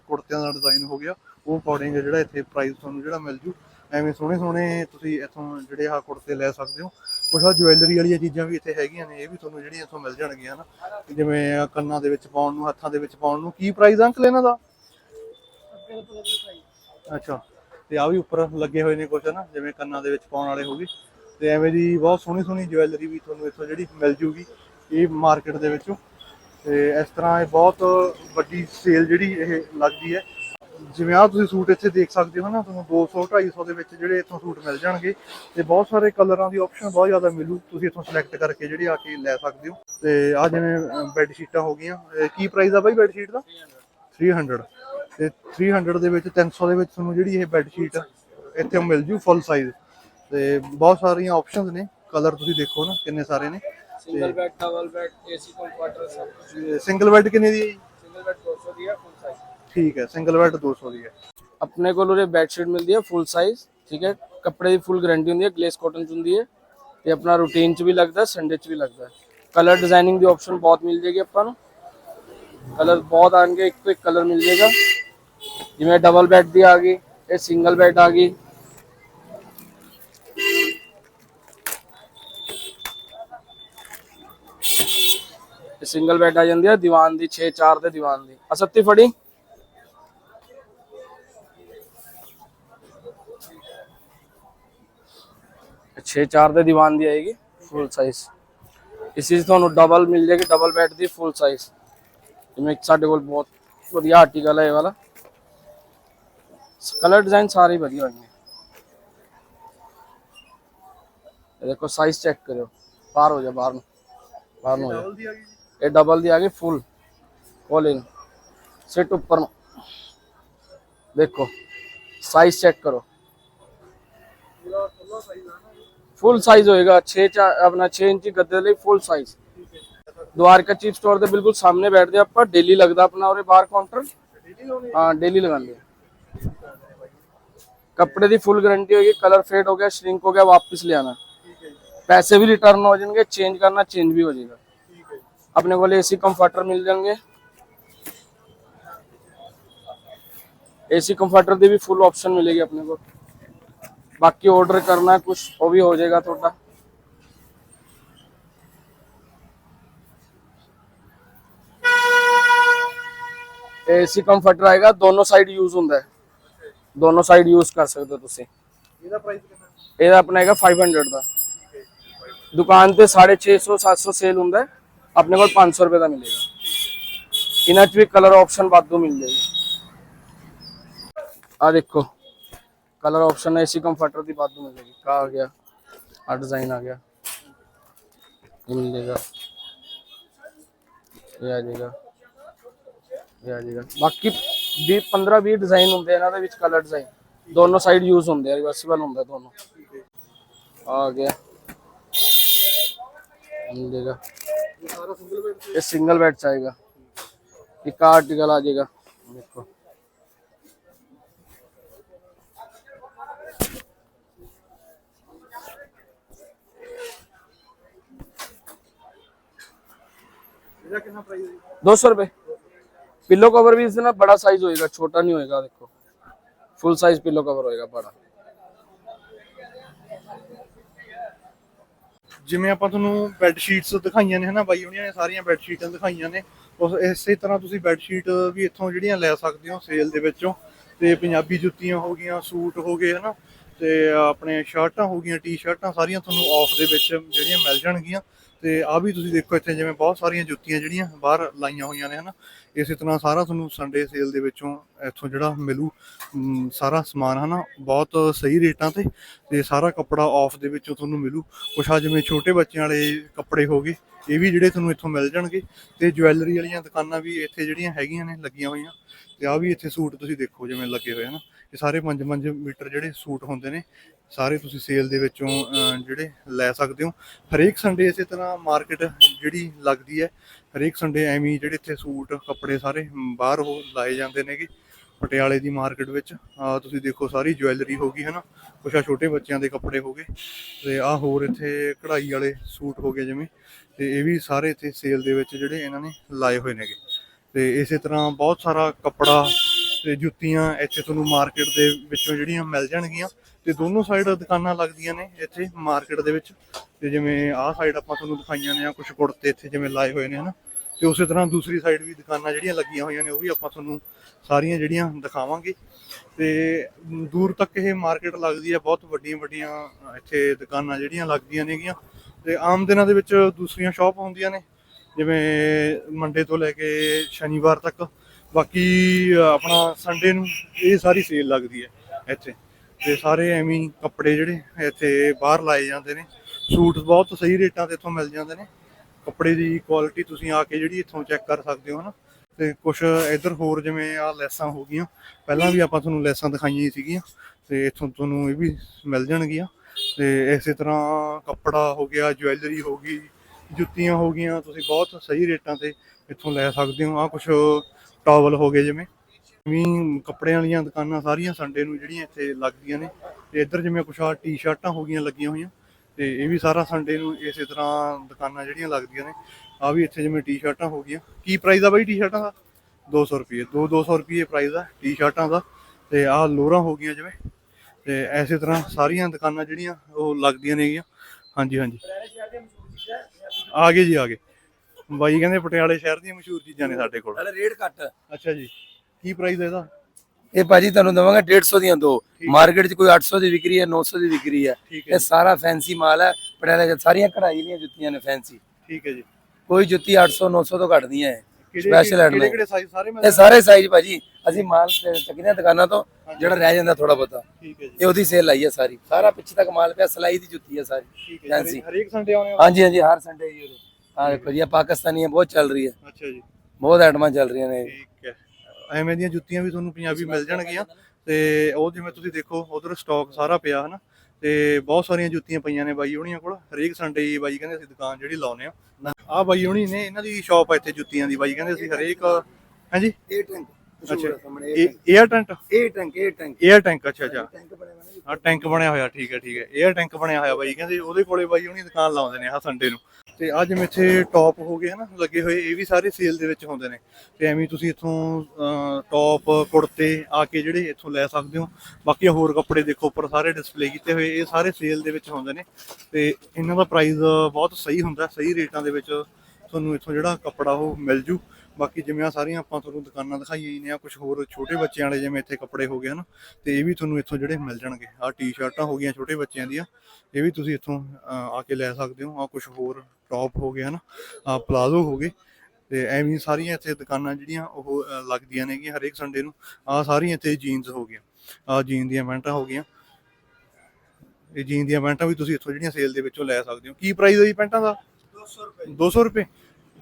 ਕੁੜਤਿਆਂ ਦਾ ਡਿਜ਼ਾਈਨ ਹੋ ਗਿਆ ਉਹ ਅਕੋਰਡਿੰਗ ਜਿਹੜਾ ਇੱਥੇ ਪ੍ਰਾਈਸ ਤੁਹਾਨੂੰ ਜਿਹੜਾ ਮਿਲ ਜੂ। ਐਵੇਂ ਸੋਹਣੇ ਸੋਹਣੇ ਤੁਸੀਂ ਇਥੋਂ ਜਿਹੜੇ ਆ ਕੁੜਤੇ ਲੈ ਸਕਦੇ ਹੋ। ਕੁਛ ਆ ਜੁਐਲਰੀ ਵਾਲੀਆਂ ਚੀਜ਼ਾਂ ਵੀ ਇੱਥੇ ਹੈਗੀਆਂ ਨੇ, ਇਹ ਵੀ ਤੁਹਾਨੂੰ ਜਿਹੜੀਆਂ ਇੱਥੋਂ ਮਿਲ ਜਾਣਗੀਆਂ ਹਨਾ। ਜਿਵੇਂ ਆਹ ਕੰਨਾਂ ਦੇ ਵਿੱਚ ਪਾਉਣ ਨੂੰ, ਹੱਥਾਂ ਦੇ ਵਿੱਚ ਪਾਉਣ ਨੂੰ, ਕੀ ਪ੍ਰਾਈਸ ਅੰਕਲ ਇਹਨਾਂ ਦਾ? ਅੱਛਾ, ਤੇ ਆ ਵੀ ਉੱਪਰ ਲੱਗੇ ਹੋਏ ਨੇ ਕੁਛ ਨਾ ਜਿਵੇਂ ਕੰਨਾਂ ਦੇ ਵਿੱਚ ਪਾਉਣ ਵਾਲੇ ਹੋਗੇ ਤੇ ਐਵੇਂ ਦੀ ਬਹੁਤ ਸੋਹਣੀ ਸੋਹਣੀ ਜੁਐਲਰੀ ਵੀ ਤੁਹਾਨੂੰ ਇੱਥੋਂ ਜਿਹੜੀ ਮਿਲ ਜੂਗੀ, ਇਹ ਮਾਰਕੀਟ ਦੇ ਵਿੱਚੋਂ। ਤੇ ਇਸ ਤਰ੍ਹਾਂ ਇਹ ਬਹੁਤ ਵੱਡੀ ਸੇਲ ਜਿਹੜੀ ਇਹ ਲੱਗਦੀ ਹੈ। ਜਿਵੇਂ ਆ ਤੁਸੀਂ ਸੂਟ ਇੱਥੇ ਦੇਖ ਸਕਦੇ ਹੋ ਨਾ ਤੁਹਾਨੂੰ 200 250 ਦੇ ਵਿੱਚ ਜਿਹੜੇ ਇੱਥੋਂ ਸੂਟ ਮਿਲ ਜਾਣਗੇ ਤੇ ਬਹੁਤ ਸਾਰੇ ਕਲਰਾਂ ਦੀ ਆਪਸ਼ਨ ਬਹੁਤ ਜ਼ਿਆਦਾ ਮਿਲੂ ਤੁਸੀਂ ਇੱਥੋਂ ਸਿਲੈਕਟ ਕਰਕੇ ਜਿਹੜੇ ਆ ਕੇ ਲੈ ਸਕਦੇ ਹੋ। ਤੇ ਆ ਜਿਵੇਂ ਬੈੱਡ ਸ਼ੀਟਾਂ ਹੋ ਗਈਆਂ ਕੀ ਪ੍ਰਾਈਸ ਆ ਬਾਈ ਬੈੱਡ ਸ਼ੀਟ ਦਾ? 300 ਤੇ 300 ਦੇ ਵਿੱਚ 300 ਦੇ ਵਿੱਚ ਤੁਹਾਨੂੰ ਜਿਹੜੀ ਇਹ ਬੈੱਡ ਸ਼ੀਟ ਇੱਥੇ ਮਿਲ ਜੂ ਫੁੱਲ ਸਾਈਜ਼ ਤੇ ਬਹੁਤ ਸਾਰੀਆਂ ਆਪਸ਼ਨਸ ਨੇ ਕਲਰ ਤੁਸੀਂ ਦੇਖੋ ਨਾ ਕਿੰਨੇ ਸਾਰੇ ਨੇ। Single bed double bed AC comforter ਸਭ ਸਿੰਗਲ ਬੈੱਡ ਕਿੰਨੇ ਦੀ ਹੈ ਸਿੰਗਲ ਬੈੱਡ 200 ਦੀ ਹੈ ਠੀਕ ਹੈ ਸਿੰਗਲ ਬੈੱਡ 200 ਦੀ ਹੈ। ਆਪਣੇ ਕੋਲ ਉਰੇ ਬੈੱਡ ਸ਼ੀਟ ਮਿਲਦੀ ਹੈ ਫੁੱਲ ਸਾਈਜ਼ ਠੀਕ ਹੈ। ਕੱਪੜੇ ਦੀ ਫੁੱਲ ਗਾਰੰਟੀ ਹੁੰਦੀ ਹੈ ਗਲੇਸ ਕਾਟਨ ਚ ਹੁੰਦੀ ਹੈ। ਤੇ ਆਪਣਾ ਰੂਟੀਨ ਚ ਵੀ ਲੱਗਦਾ ਸੰਡੇ ਚ ਵੀ ਲੱਗਦਾ। ਕਲਰ ਡਿਜ਼ਾਈਨਿੰਗ ਦੀ ਆਪਸ਼ਨ ਬਹੁਤ ਮਿਲ ਜੇਗੀ ਆਪਾਂ ਨੂੰ। ਕਲਰ ਬਹੁਤ ਆਣਗੇ ਇੱਕ ਤੋਂ ਇੱਕ ਕਲਰ ਮਿਲ ਜਾਏਗਾ। ਜਿਵੇਂ ਡਬਲ ਬੈੱਡ ਦੀ ਆ ਗਈ, ਇਹ ਸਿੰਗਲ ਬੈੱਡ ਆ ਗਈ। ਸਿੰਗਲ ਬੈੱਡ ਆ ਜਾਂਦੀ ਹੈ, ਦੀਵਾਨ ਦੀ 6 4 ਤੇ ਦੀਵਾਨ ਦੀ। ਅਸੱਤੀ ਫੜੀ। ਛੇ ਚਾਰ ਦੇ ਦੀਵਾਨ ਦੀ ਆਏਗੀ ਫੁੱਲ ਸਾਈਜ਼ ਇਸੇ 'ਚ ਤੁਹਾਨੂੰ ਡਬਲ ਮਿਲ ਜਾਏਗੀ ਡਬਲ ਬੈੱਡ ਦੀ ਫੁੱਲ ਸਾਈਜ਼ ਜਿਵੇਂ ਸਾਡੇ ਕੋਲ ਬਹੁਤ ਵਧੀਆ ਆਰਟੀਕਲ ਹੈ ਇਹ ਵਾਲਾ। ਕਲਰ ਡਿਜ਼ਾਈਨ ਸਾਰੇ ਵਧੀਆ ਹੋਣਗੇ। ਇਹ ਦੇਖੋ ਸਾਈਜ਼ ਚੈੱਕ ਕਰਿਓ। ਬਾਹਰ ਹੋ ਜਾ ਬਾਹਰ ਨੂੰ। ਬਾਹਰ ਨੂੰ ਆ ਇਹ ਡਬਲ ਦੀ ਆ ਗਈ ਫੁੱਲ ਕੋਲਿੰਗ ਸਿਟ ਉੱਪਰ ਨੂੰ। ਦੇਖੋ। ਸਾਈਜ਼ ਚੈੱਕ ਕਰੋ। ਫੁੱਲ ਸਾਈਜ਼ ਫੁੱਲ ਸਾਈਜ਼ ਹੋਏਗਾ 6 ਆਪਣਾ 6 ਇੰਚ ਗੱਦੇ ਲਈ full size Dwarka cheap store ਦੇ ਬਿਲਕੁਲ ਸਾਹਮਣੇ ਬੈਠਦੇ ਆਪਾਂ ਡੇਲੀ ਲੱਗਦਾ ਆਪਣਾ ਉਹਦੇ ਬਾਹਰ ਕਾਊਂਟਰ ਹਾਂ ਡੇਲੀ ਲਗਾਉਂਦੇ ਕੱਪੜੇ ਦੀ ਫੁੱਲ ਗਾਰੰਟੀ ਹੋਏਗੀ ਕਲਰ ਫੇਡ ਹੋ ਗਿਆ ਸ਼੍ਰਿੰਕ ਹੋ ਗਿਆ, ਵਾਪਸ ਲਿਆਣਾ ਪੈਸੇ ਵੀ ਰਿਟਰਨ ਹੋ ਜਾਣਗੇ ਚੇਂਜ ਕਰਨਾ ਚੇਂਜ ਵੀ ਹੋ ਜਾਏਗਾ। ਆਪਣੇ ਕੋਲ ਏਸੀ ਕੰਫਰਟਰ ਮਿਲ ਜਾਣਗੇ। ਏਸੀ ਕੰਫਰਟਰ ਦੀ ਵੀ ਫੁੱਲ ਆਪਸ਼ਨ ਮਿਲੇਗੀ ਆਪਣੇ ਕੋਲ। ਬਾਕੀ ਆਰਡਰ ਕਰਨਾ ਹੈ ਕੁਝ ਉਹ ਵੀ ਹੋ ਜਾਏਗਾ ਤੁਹਾਡਾ ਏਸੀ ਕੰਫਰਟਰ ਆਏਗਾ ਦੋਨੋਂ ਸਾਈਡ ਯੂਜ਼ ਹੁੰਦਾ ਹੈ ਦੋਨੋਂ ਸਾਈਡ ਯੂਜ਼ ਕਰ ਸਕਦੇ ਹੋ ਤੁਸੀਂ ਇਹਦਾ ਪ੍ਰਾਈਸ ਕਿੰਨਾ ਇਹਦਾ ਆਪਣਾ ਹੈਗਾ 500 ਦਾ। ਦੁਕਾਨ ਤੇ 650 700 ਸੇਲ ਹੁੰਦਾ। ਹੈ ਆਪਣੇ ਕੋਲ 500 ਰੁਪਏ ਦਾ ਮਿਲੇਗਾ। ਇਹਨਾਂ 'ਚ ਵੀ ਕਲਰ ਆਪਸ਼ਨ ਵਾਧੂ ਮਿਲ ਜਾਏਗੀ। ਆ ਦੇਖੋ। ਕਲਰ ਆਪਸ਼ਨ ਹੈ ਇਸੀ ਕੰਫਰਟਰ ਦੀ ਬਾਤ ਮਿਲੇਗੀ। ਕਾ ਆ ਗਿਆ, ਆ ਡਿਜ਼ਾਈਨ ਆ ਗਿਆ। ਇਹ ਮਿਲੇਗਾ। ਇਹ ਆ ਜਾਏਗਾ। ਇਹ ਆ ਜਾਏਗਾ। ਬਾਕੀ 20 15 20 ਡਿਜ਼ਾਈਨ ਹੁੰਦੇ ਇਹਨਾਂ ਦੇ ਵਿੱਚ ਕਲਰ ਡਿਜ਼ਾਈਨ ਦੋਨੋਂ ਸਾਈਡ ਯੂਜ਼ ਹੁੰਦੇ ਆ ਰਿਵਰਸੀਬਲ ਹੁੰਦਾ ਦੋਨੋਂ। ਆ ਗਿਆ। ਮਿਲੇਗਾ। ਇਹ ਸਿੰਗਲ ਬੈਡ ਚਾਹੀਦਾ ਇੱਕ ਆਰਟੀਕਲ ਆ ਜਾਏਗਾ। ਦੇਖੋ। ਇਹਦਾ ਕਿੰਨਾ ਪ੍ਰਾਈਸ ਹੈ दो सौ रुपये पिल्लो कवर भी इससे ना बड़ा साइज होएगा छोटा नहीं होएगा देखो फुल साइज पिल्लो कवर होएगा बड़ा ਜਿਵੇਂ ਆਪਾਂ ਤੁਹਾਨੂੰ ਬੈੱਡ ਸ਼ੀਟਸ ਦਿਖਾਈਆਂ ਨੇ ਹਨਾ ਬਾਈ ਉਹਨੀਆਂ ਨੇ ਸਾਰੀਆਂ ਬੈੱਡ ਸ਼ੀਟਾਂ ਦਿਖਾਈਆਂ ਨੇ ਉਸ ਇਸੇ ਤਰ੍ਹਾਂ ਤੁਸੀਂ ਬੈੱਡ ਸ਼ੀਟ ਵੀ ਇੱਥੋਂ ਜਿਹੜੀਆਂ ਲੈ ਸਕਦੇ ਹੋ ਸੇਲ ਦੇ ਵਿੱਚੋਂ ਤੇ ਪੰਜਾਬੀ ਜੁੱਤੀਆਂ ਹੋ ਗਈਆਂ ਸੂਟ ਹੋ ਗਏ ਹਨਾ ਤੇ ਆਪਣੇ ਸ਼ਰਟਾਂ ਹੋ ਗਈਆਂ ਟੀ-ਸ਼ਰਟਾਂ ਸਾਰੀਆਂ ਤੁਹਾਨੂੰ ਆਫ ਦੇ ਵਿੱਚ ਜਿਹੜੀਆਂ ਮਿਲ ਜਾਣਗੀਆਂ ਤੇ ਆ ਵੀ ਤੁਸੀਂ ਦੇਖੋ ਇੱਥੇ ਜਿਵੇਂ ਬਹੁਤ ਸਾਰੀਆਂ ਜੁੱਤੀਆਂ ਜਿਹੜੀਆਂ ਬਾਹਰ ਲਾਈਆਂ ਹੋਈਆਂ ਨੇ ਹਨਾ, ਇਸੇ ਤਰ੍ਹਾਂ ਸਾਰਾ ਤੁਹਾਨੂੰ ਸੰਡੇ ਸੇਲ ਦੇ ਵਿੱਚੋਂ ਇੱਥੋਂ ਜਿਹੜਾ ਮਿਲੂ ਸਾਰਾ ਸਮਾਨ ਹਨਾ, ਬਹੁਤ ਸਹੀ ਰੇਟਾਂ ਤੇ ਤੇ ਸਾਰਾ ਕੱਪੜਾ ਆਫ ਦੇ ਵਿੱਚੋਂ ਤੁਹਾਨੂੰ ਮਿਲੂ। ਕੁਛ ਆ ਜਿਵੇਂ ਛੋਟੇ ਬੱਚਿਆਂ ਵਾਲੇ ਕੱਪੜੇ ਹੋ ਗਏ, ਇਹ ਵੀ ਜਿਹੜੇ ਤੁਹਾਨੂੰ ਇੱਥੋਂ ਮਿਲ ਜਾਣਗੇ, ਤੇ ਜੁਐਲਰੀ ਵਾਲੀਆਂ ਦੁਕਾਨਾਂ ਵੀ ਇੱਥੇ ਜਿਹੜੀਆਂ ਹੈਗੀਆਂ ਨੇ, ਲੱਗੀਆਂ ਹੋਈਆਂ, ਤੇ ਆ ਵੀ ਇੱਥੇ ਸੂਟ ਤੁਸੀਂ ਦੇਖੋ ਜਿਵੇਂ ਲੱਗੇ ਹੋਏ ਹਨ। ਇਹ ਸਾਰੇ 5-5 ਮੀਟਰ ਜਿਹੜੇ ਸੂਟ ਹੁੰਦੇ ਨੇ, ਸਾਰੇ ਤੁਸੀਂ ਸੇਲ ਦੇ ਵਿੱਚੋਂ ਜਿਹੜੇ ਲੈ ਸਕਦੇ ਹੋ। ਹਰੇਕ ਸੰਡੇ ਇਸੇ ਤਰ੍ਹਾਂ ਮਾਰਕੀਟ ਜਿਹੜੀ ਲੱਗਦੀ ਹੈ, ਹਰੇਕ ਸੰਡੇ ਐਵੇਂ ਜਿਹੜੇ ਇੱਥੇ ਸੂਟ, ਕੱਪੜੇ ਸਾਰੇ ਬਾਹਰ ਉਹ ਲਾਏ ਜਾਂਦੇ ਨੇਗੇ। ਪਟਿਆਲੇ ਦੀ ਮਾਰਕੀਟ ਵਿੱਚ ਆ ਤੁਸੀਂ ਦੇਖੋ ਸਾਰੀ ਜੁਐਲਰੀ ਹੋ ਗਈ ਹੈ ਨਾ ਕੁਛ ਆ ਛੋਟੇ ਬੱਚਿਆਂ ਦੇ ਕੱਪੜੇ ਹੋ ਗਏ, ਤੇ ਆ ਹੋਰ ਇੱਥੇ ਕਢਾਈ ਵਾਲੇ ਸੂਟ ਹੋ ਗਏ ਜਿਵੇਂ, ਤੇ ਇਹ ਵੀ ਸਾਰੇ ਇੱਥੇ ਸੇਲ ਦੇ ਵਿੱਚ ਜਿਹੜੇ ਇਹਨਾਂ ਨੇ ਲਾਏ ਹੋਏ ਨੇਗੇ। ਤੇ ਇਸੇ ਤਰ੍ਹਾਂ ਬਹੁਤ ਸਾਰਾ ਕੱਪੜਾ ਤੇ ਜੁੱਤੀਆਂ ਇੱਥੇ ਤੁਹਾਨੂੰ ਮਾਰਕੀਟ ਦੇ ਵਿੱਚੋਂ ਜਿਹੜੀਆਂ ਮਿਲ ਜਾਣਗੀਆਂ ਤੇ ਦੋਨੋਂ ਸਾਈਡ ਦੁਕਾਨਾਂ ਲੱਗਦੀਆਂ ਨੇ ਇੱਥੇ ਮਾਰਕੀਟ ਦੇ ਵਿੱਚ ਤੇ ਜਿਵੇਂ ਆਹ ਸਾਈਡ ਆਪਾਂ ਤੁਹਾਨੂੰ ਦਿਖਾਈਆਂ ਨੇ ਆ ਕੁਝ ਕੁੜਤੇ ਇੱਥੇ ਜਿਵੇਂ ਲਾਏ ਹੋਏ ਨੇ ਹਨਾ। ਤੇ ਉਸੇ ਤਰ੍ਹਾਂ ਦੂਸਰੀ ਸਾਈਡ ਵੀ ਦੁਕਾਨਾਂ ਜਿਹੜੀਆਂ ਲੱਗੀਆਂ ਹੋਈਆਂ ਨੇ, ਉਹ ਵੀ ਆਪਾਂ ਤੁਹਾਨੂੰ ਸਾਰੀਆਂ ਜਿਹੜੀਆਂ ਦਿਖਾਵਾਂਗੇ। ਤੇ ਦੂਰ ਤੱਕ ਇਹ ਮਾਰਕੀਟ ਲੱਗਦੀ ਹੈ, ਬਹੁਤ ਵੱਡੀਆਂ ਵੱਡੀਆਂ ਇੱਥੇ ਦੁਕਾਨਾਂ ਜਿਹੜੀਆਂ ਲੱਗਦੀਆਂ ਨੇਗੀਆਂ। ਤੇ ਆਮ ਦਿਨਾਂ ਦੇ ਵਿੱਚ ਦੂਸਰੀਆਂ ਸ਼ਾਪ ਹੁੰਦੀਆਂ ਨੇ, ਜਿਵੇਂ ਮੰਡੇ ਤੋਂ ਲੈ ਕੇ ਸ਼ਨੀਵਾਰ ਤੱਕ ਬਾਕੀ ਆਪਣਾ ਸੰਡੇ ਨੂੰ ਇਹ ਸਾਰੀ ਸੇਲ ਲੱਗਦੀ ਹੈ ਇੱਥੇ। ਤੇ ਸਾਰੇ ਐਵੇਂ ਕੱਪੜੇ ਜਿਹੜੇ ਇੱਥੇ ਬਾਹਰ ਲਾਏ ਜਾਂਦੇ ਨੇ। ਸੂਟ ਬਹੁਤ ਸਹੀ ਰੇਟਾਂ ਤੇ ਇੱਥੋਂ ਮਿਲ ਜਾਂਦੇ ਨੇ। ਕੱਪੜੇ ਦੀ ਕੁਆਲਿਟੀ ਤੁਸੀਂ ਆ ਕੇ ਜਿਹੜੀ ਇੱਥੋਂ ਚੈੱਕ ਕਰ ਸਕਦੇ ਹੋ ਨਾ। ਤੇ ਕੁਝ ਇੱਧਰ ਹੋਰ ਜਿਵੇਂ ਆ ਲੈਸਾਂ ਹੋ ਗਈਆਂ। ਪਹਿਲਾਂ ਵੀ ਆਪਾਂ ਤੁਹਾਨੂੰ ਲੈਸਾਂ ਦਿਖਾਈਆਂ ਸੀਗੀਆਂ। ਤੇ ਇੱਥੋਂ ਤੁਹਾਨੂੰ ਇਹ ਵੀ ਮਿਲ ਜਾਣਗੀਆਂ। ਤੇ ਇਸੇ ਤਰ੍ਹਾਂ ਕੱਪੜਾ ਹੋ ਗਿਆ ਜੁਐਲਰੀ ਹੋ ਗਈ, ਜੁੱਤੀਆਂ ਹੋ ਗਈਆਂ। ਤੁਸੀਂ ਬਹੁਤ ਸਹੀ ਰੇਟਾਂ ਤੇ ਇੱਥੋਂ ਲੈ ਸਕਦੇ ਹੋ। ਆ ਕੁਝ ਟਾਵਲ ਹੋ ਗਏ ਜਿਵੇਂ। ਵੀ ਕੱਪੜਿਆਂ ਵਾਲੀਆਂ ਦੁਕਾਨਾਂ ਸਾਰੀਆਂ ਸੰਡੇ ਨੂੰ ਜਿਹੜੀਆਂ ਇੱਥੇ ਲੱਗਦੀਆਂ ਨੇ। ਤੇ ਇੱਧਰ ਜਿਵੇਂ ਕੁਛ ਆ ਟੀ-ਸ਼ਰਟਾਂ ਹੋ ਗਈਆਂ ਲੱਗੀਆਂ ਹੋਈਆਂ। ਤੇ ਇਹ ਵੀ ਸਾਰਾ ਸੰਡੇ ਨੂੰ ਇਸੇ ਤਰ੍ਹਾਂ ਦੁਕਾਨਾਂ ਜਿਹੜੀਆਂ ਲੱਗਦੀਆਂ ਨੇ। ਆ ਵੀ ਇੱਥੇ ਜਿਵੇਂ ਟੀ-ਸ਼ਰਟਾਂ ਹੋ ਗਈਆਂ। ਕੀ ਪ੍ਰਾਈਸ ਆ ਬਾਈ ਟੀ-ਸ਼ਰਟਾਂ ਦਾ? 200 ਰੁਪਏ 2 200 ਰੁਪਏ ਪ੍ਰਾਈਸ ਆ ਟੀ-ਸ਼ਰਟਾਂ ਦਾ। ਤੇ ਆਹ ਲੋਰਾਂ ਹੋ ਗਈਆਂ ਜਿਵੇਂ। ਤੇ ਐਸੇ ਤਰ੍ਹਾਂ ਸਾਰੀਆਂ ਦੁਕਾਨਾਂ ਜਿਹੜੀਆਂ ਉਹ ਲੱਗਦੀਆਂ ਨੇਗੀਆਂ। ਹਾਂਜੀ ਹਾਂਜੀ। ਆ ਗਏ ਜੀ, ਆ ਗਏ। ਬਾਈ ਕਹਿੰਦੇ ਪਟਿਆਲੇ ਸ਼ਹਿਰ ਦੀਆਂ ਮਸ਼ਹੂਰ ਚੀਜ਼ਾਂ ਨੇ ਸਾਡੇ ਕੋਲ। ਰੇਟ ਘੱਟ। ਅੱਛਾ ਜੀ। ਕੀ ਪ੍ਰਾਈਸ ਹੈ ਇਹਦਾ? ਇਹ ਭਾਜੀ ਤੁਹਾਨੂੰ ਦਵਾਂਗਾ 150 ਦੀਆਂ ਦੋ। ਮਾਰਕੀਟ 'ਚ ਕੋਈ 800 ਦੀ ਵਿਕਰੀ ਹੈ 900 ਦੀ ਵਿਕਰੀ ਹੈ। ਇਹ ਸਾਰਾ ਫੈਂਸੀ ਮਾਲ ਹੈ। ਪਟਿਆਲੇ 'ਚ ਸਾਰੀਆਂ ਕਢਾਈ ਦੀਆਂ ਜੁੱਤੀਆਂ ਨੇ ਫੈਂਸੀ ਠੀਕ ਹੈ ਜੀ। ਕੋਈ ਜੁੱਤੀ 800 900 ਤੋਂ ਘੱਟ ਨਹੀਂ ਹੈ। ਸਪੈਸ਼ਲ ਹੈਂਡ ਕਿਹੜੇ ਕਿਹੜੇ ਸਾਈਜ਼ ਸਾਰੇ ਇਹ ਸਾਰੇ ਸਾਈਜ਼ ਭਾਜੀ। ਅਸੀਂ ਮਾਲ ਚੱਕਦੇ ਹਾਂ ਦੁਕਾਨਾਂ ਤੋਂ ਜਿਹੜਾ ਰਹਿ ਜਾਂਦਾ ਥੋੜਾ ਬਹੁਤਾ। ਠੀਕ ਹੈ ਜੀ। ਇਹ ਉਹਦੀ ਸੇਲ ਲਾਈ ਹੈ ਸਾਰੀ। ਸਾਰਾ ਪਿੱਛੇ ਤੱਕ ਮਾਲ ਪਿਆ ਸਲਾਈ ਦੀ ਜੁੱਤੀ ਹੈ ਸਾਰੀ। ਠੀਕ ਹੈ ਫੈਂਸੀ ਹਰੇਕ ਸੰਡੇ ਆਉਣੇ ਹੋ? ਹਾਂਜੀ ਹਾਂਜੀ ਹਰ ਸੰਡੇ ਜੀ ਆ ਦੇਖੋ ਜੀ ਇਹ ਪਾਕਿਸਤਾਨੀਆਂ ਬਹੁਤ ਚੱਲ ਰਹੀ ਹੈ ਅੱਛਾ ਜੀ। ਬਹੁਤ ਐਟਮਾਂ ਚੱਲ ਰਹੀਆਂ ਨੇ। ਠੀਕ ਹੈ। ਐਵੇਂ ਦੀਆਂ ਜੁੱਤੀਆਂ ਵੀ ਤੁਹਾਨੂੰ ਪੰਜਾਬੀ ਮਿਲ ਜਾਣਗੀਆਂ। ਤੇ ਉਹ ਜਿਵੇਂ ਤੁਸੀਂ ਦੇਖੋ ਉਧਰ ਸਟਾਕ ਸਾਰਾ ਪਿਆ ਹਨਾ। ਤੇ ਬਹੁਤ ਸਾਰੀਆਂ ਜੁੱਤੀਆਂ ਪਈਆਂ ਨੇ ਬਾਈ ਹੁਣੀਆਂ ਕੋਲ। ਹਰੇਕ ਸੰਡੇ ਬਾਈ ਕਹਿੰਦੇ ਅਸੀਂ ਦੁਕਾਨ ਜਿਹੜੀ ਲਾਉਨੇ ਆ ਆ ਬਾਈ ਹੁਣੀ ਨੇ ਇਹਨਾਂ ਦੀ ਸ਼ਾਪ ਇੱਥੇ ਜੁੱਤੀਆਂ ਦੀ। ਬਾਈ ਕਹਿੰਦੇ ਅਸੀਂ ਹਰੇਕ ਹਾਂਜੀ? ਇਹ ਟੈਂਕ ਅੱਛਾ। Air tank air tank air tank air tank ਅੱਛਾ ਅੱਛਾ। ਹਾਂ ਟੈਂਕ ਬਣਿਆ ਹੋਇਆ ਠੀਕ ਹੈ ਠੀਕ ਹੈ। 에ਅਰ ਟੈਂਕ ਬਣਿਆ ਹੋਇਆ ਬਾਈ। ਕਹਿੰਦੇ ਉਹਦੇ ਕੋਲੇ ਬਾਈ ਹੁਣੀ ਦੁਕਾਨ ਲਾਉਂਦੇ ਨੇ ਆ ਸੰਡੇ ਨੂੰ। ਤੇ ਅੱਜ ਜਿਵੇਂ ਇੱਥੇ ਟੌਪ ਹੋ ਗਏ ਹਨਾ, ਲੱਗੇ ਹੋਏ, ਇਹ ਵੀ ਸਾਰੇ ਸੇਲ ਦੇ ਵਿੱਚ ਹੁੰਦੇ ਨੇ। ਤੇ ਐਵੇਂ ਤੁਸੀਂ ਇੱਥੋਂ ਟੌਪ ਕੁੜਤੇ ਆ ਕੇ ਜਿਹੜੇ ਇੱਥੋਂ ਲੈ ਸਕਦੇ ਹੋ। ਬਾਕੀ ਹੋਰ ਕੱਪੜੇ ਦੇਖੋ, ਉੱਪਰ ਸਾਰੇ ਡਿਸਪਲੇ ਕੀਤੇ ਹੋਏ, ਇਹ ਸਾਰੇ ਸੇਲ ਦੇ ਵਿੱਚ ਹੁੰਦੇ ਨੇ। ਤੇ ਇਹਨਾਂ ਦਾ ਪ੍ਰਾਈਸ ਬਹੁਤ ਸਹੀ ਹੁੰਦਾ, ਸਹੀ ਰੇਟਾਂ ਦੇ ਵਿੱਚ ਤੁਹਾਨੂੰ ਇੱਥੋਂ ਜਿਹੜਾ ਕੱਪੜਾ ਉਹ ਮਿਲ ਜੂ। ਬਾਕੀ ਜਿਵੇਂ ਆ ਸਾਰੀਆਂ ਆਪਾਂ ਤੁਹਾਨੂੰ ਦੁਕਾਨਾਂ ਦਿਖਾਈਆਂ ਹੀ ਨੇ ਆ ਕੁਝ ਹੋਰ ਛੋਟੇ ਬੱਚਿਆਂ ਵਾਲੇ ਜਿਵੇਂ ਇੱਥੇ ਕੱਪੜੇ ਹੋ ਗਏ ਹਨ ਤੇ ਇਹ ਵੀ ਤੁਹਾਨੂੰ ਇੱਥੋਂ ਜਿਹੜੇ ਮਿਲ ਜਾਣਗੇ। ਆ ਟੀ-ਸ਼ਰਟਾਂ ਹੋ ਗਈਆਂ ਛੋਟੇ ਬੱਚਿਆਂ ਦੀਆਂ ਇਹ ਵੀ ਤੁਸੀਂ ਇੱਥੋਂ ਆ ਕੇ ਲੈ ਸਕਦੇ ਹੋ। ਆ ਕੁਝ ਹੋਰ ਟੌਪ ਹੋ ਗਏ ਹਨ ਆ ਪਲਾਜ਼ੋ ਹੋ ਗਏ ਤੇ ਐਵੇਂ ਸਾਰੀਆਂ ਇੱਥੇ ਦੁਕਾਨਾਂ ਜਿਹੜੀਆਂ ਉਹ ਲੱਗਦੀਆਂ ਨੇਗੀਆਂ ਹਰੇਕ ਸੰਡੇ ਨੂੰ। ਆ ਸਾਰੀਆਂ ਇੱਥੇ ਜੀਨਸ ਹੋ ਗਈਆਂ ਆ ਜੀਨ ਦੀਆਂ ਪੈਂਟਾਂ ਹੋ ਗਈਆਂ। ਇਹ ਜੀਨ ਦੀਆਂ ਪੈਂਟਾਂ ਵੀ ਤੁਸੀਂ ਇੱਥੋਂ ਜਿਹੜੀਆਂ ਸੇਲ ਦੇ ਵਿੱਚੋਂ ਲੈ ਸਕਦੇ ਹੋ। ਕੀ ਪ੍ਰਾਈਸ ਹੈ ਜੀ ਪੈਂਟਾਂ ਦਾ? 200 ਰੁਪਏ। 200 ਰੁਪਏ।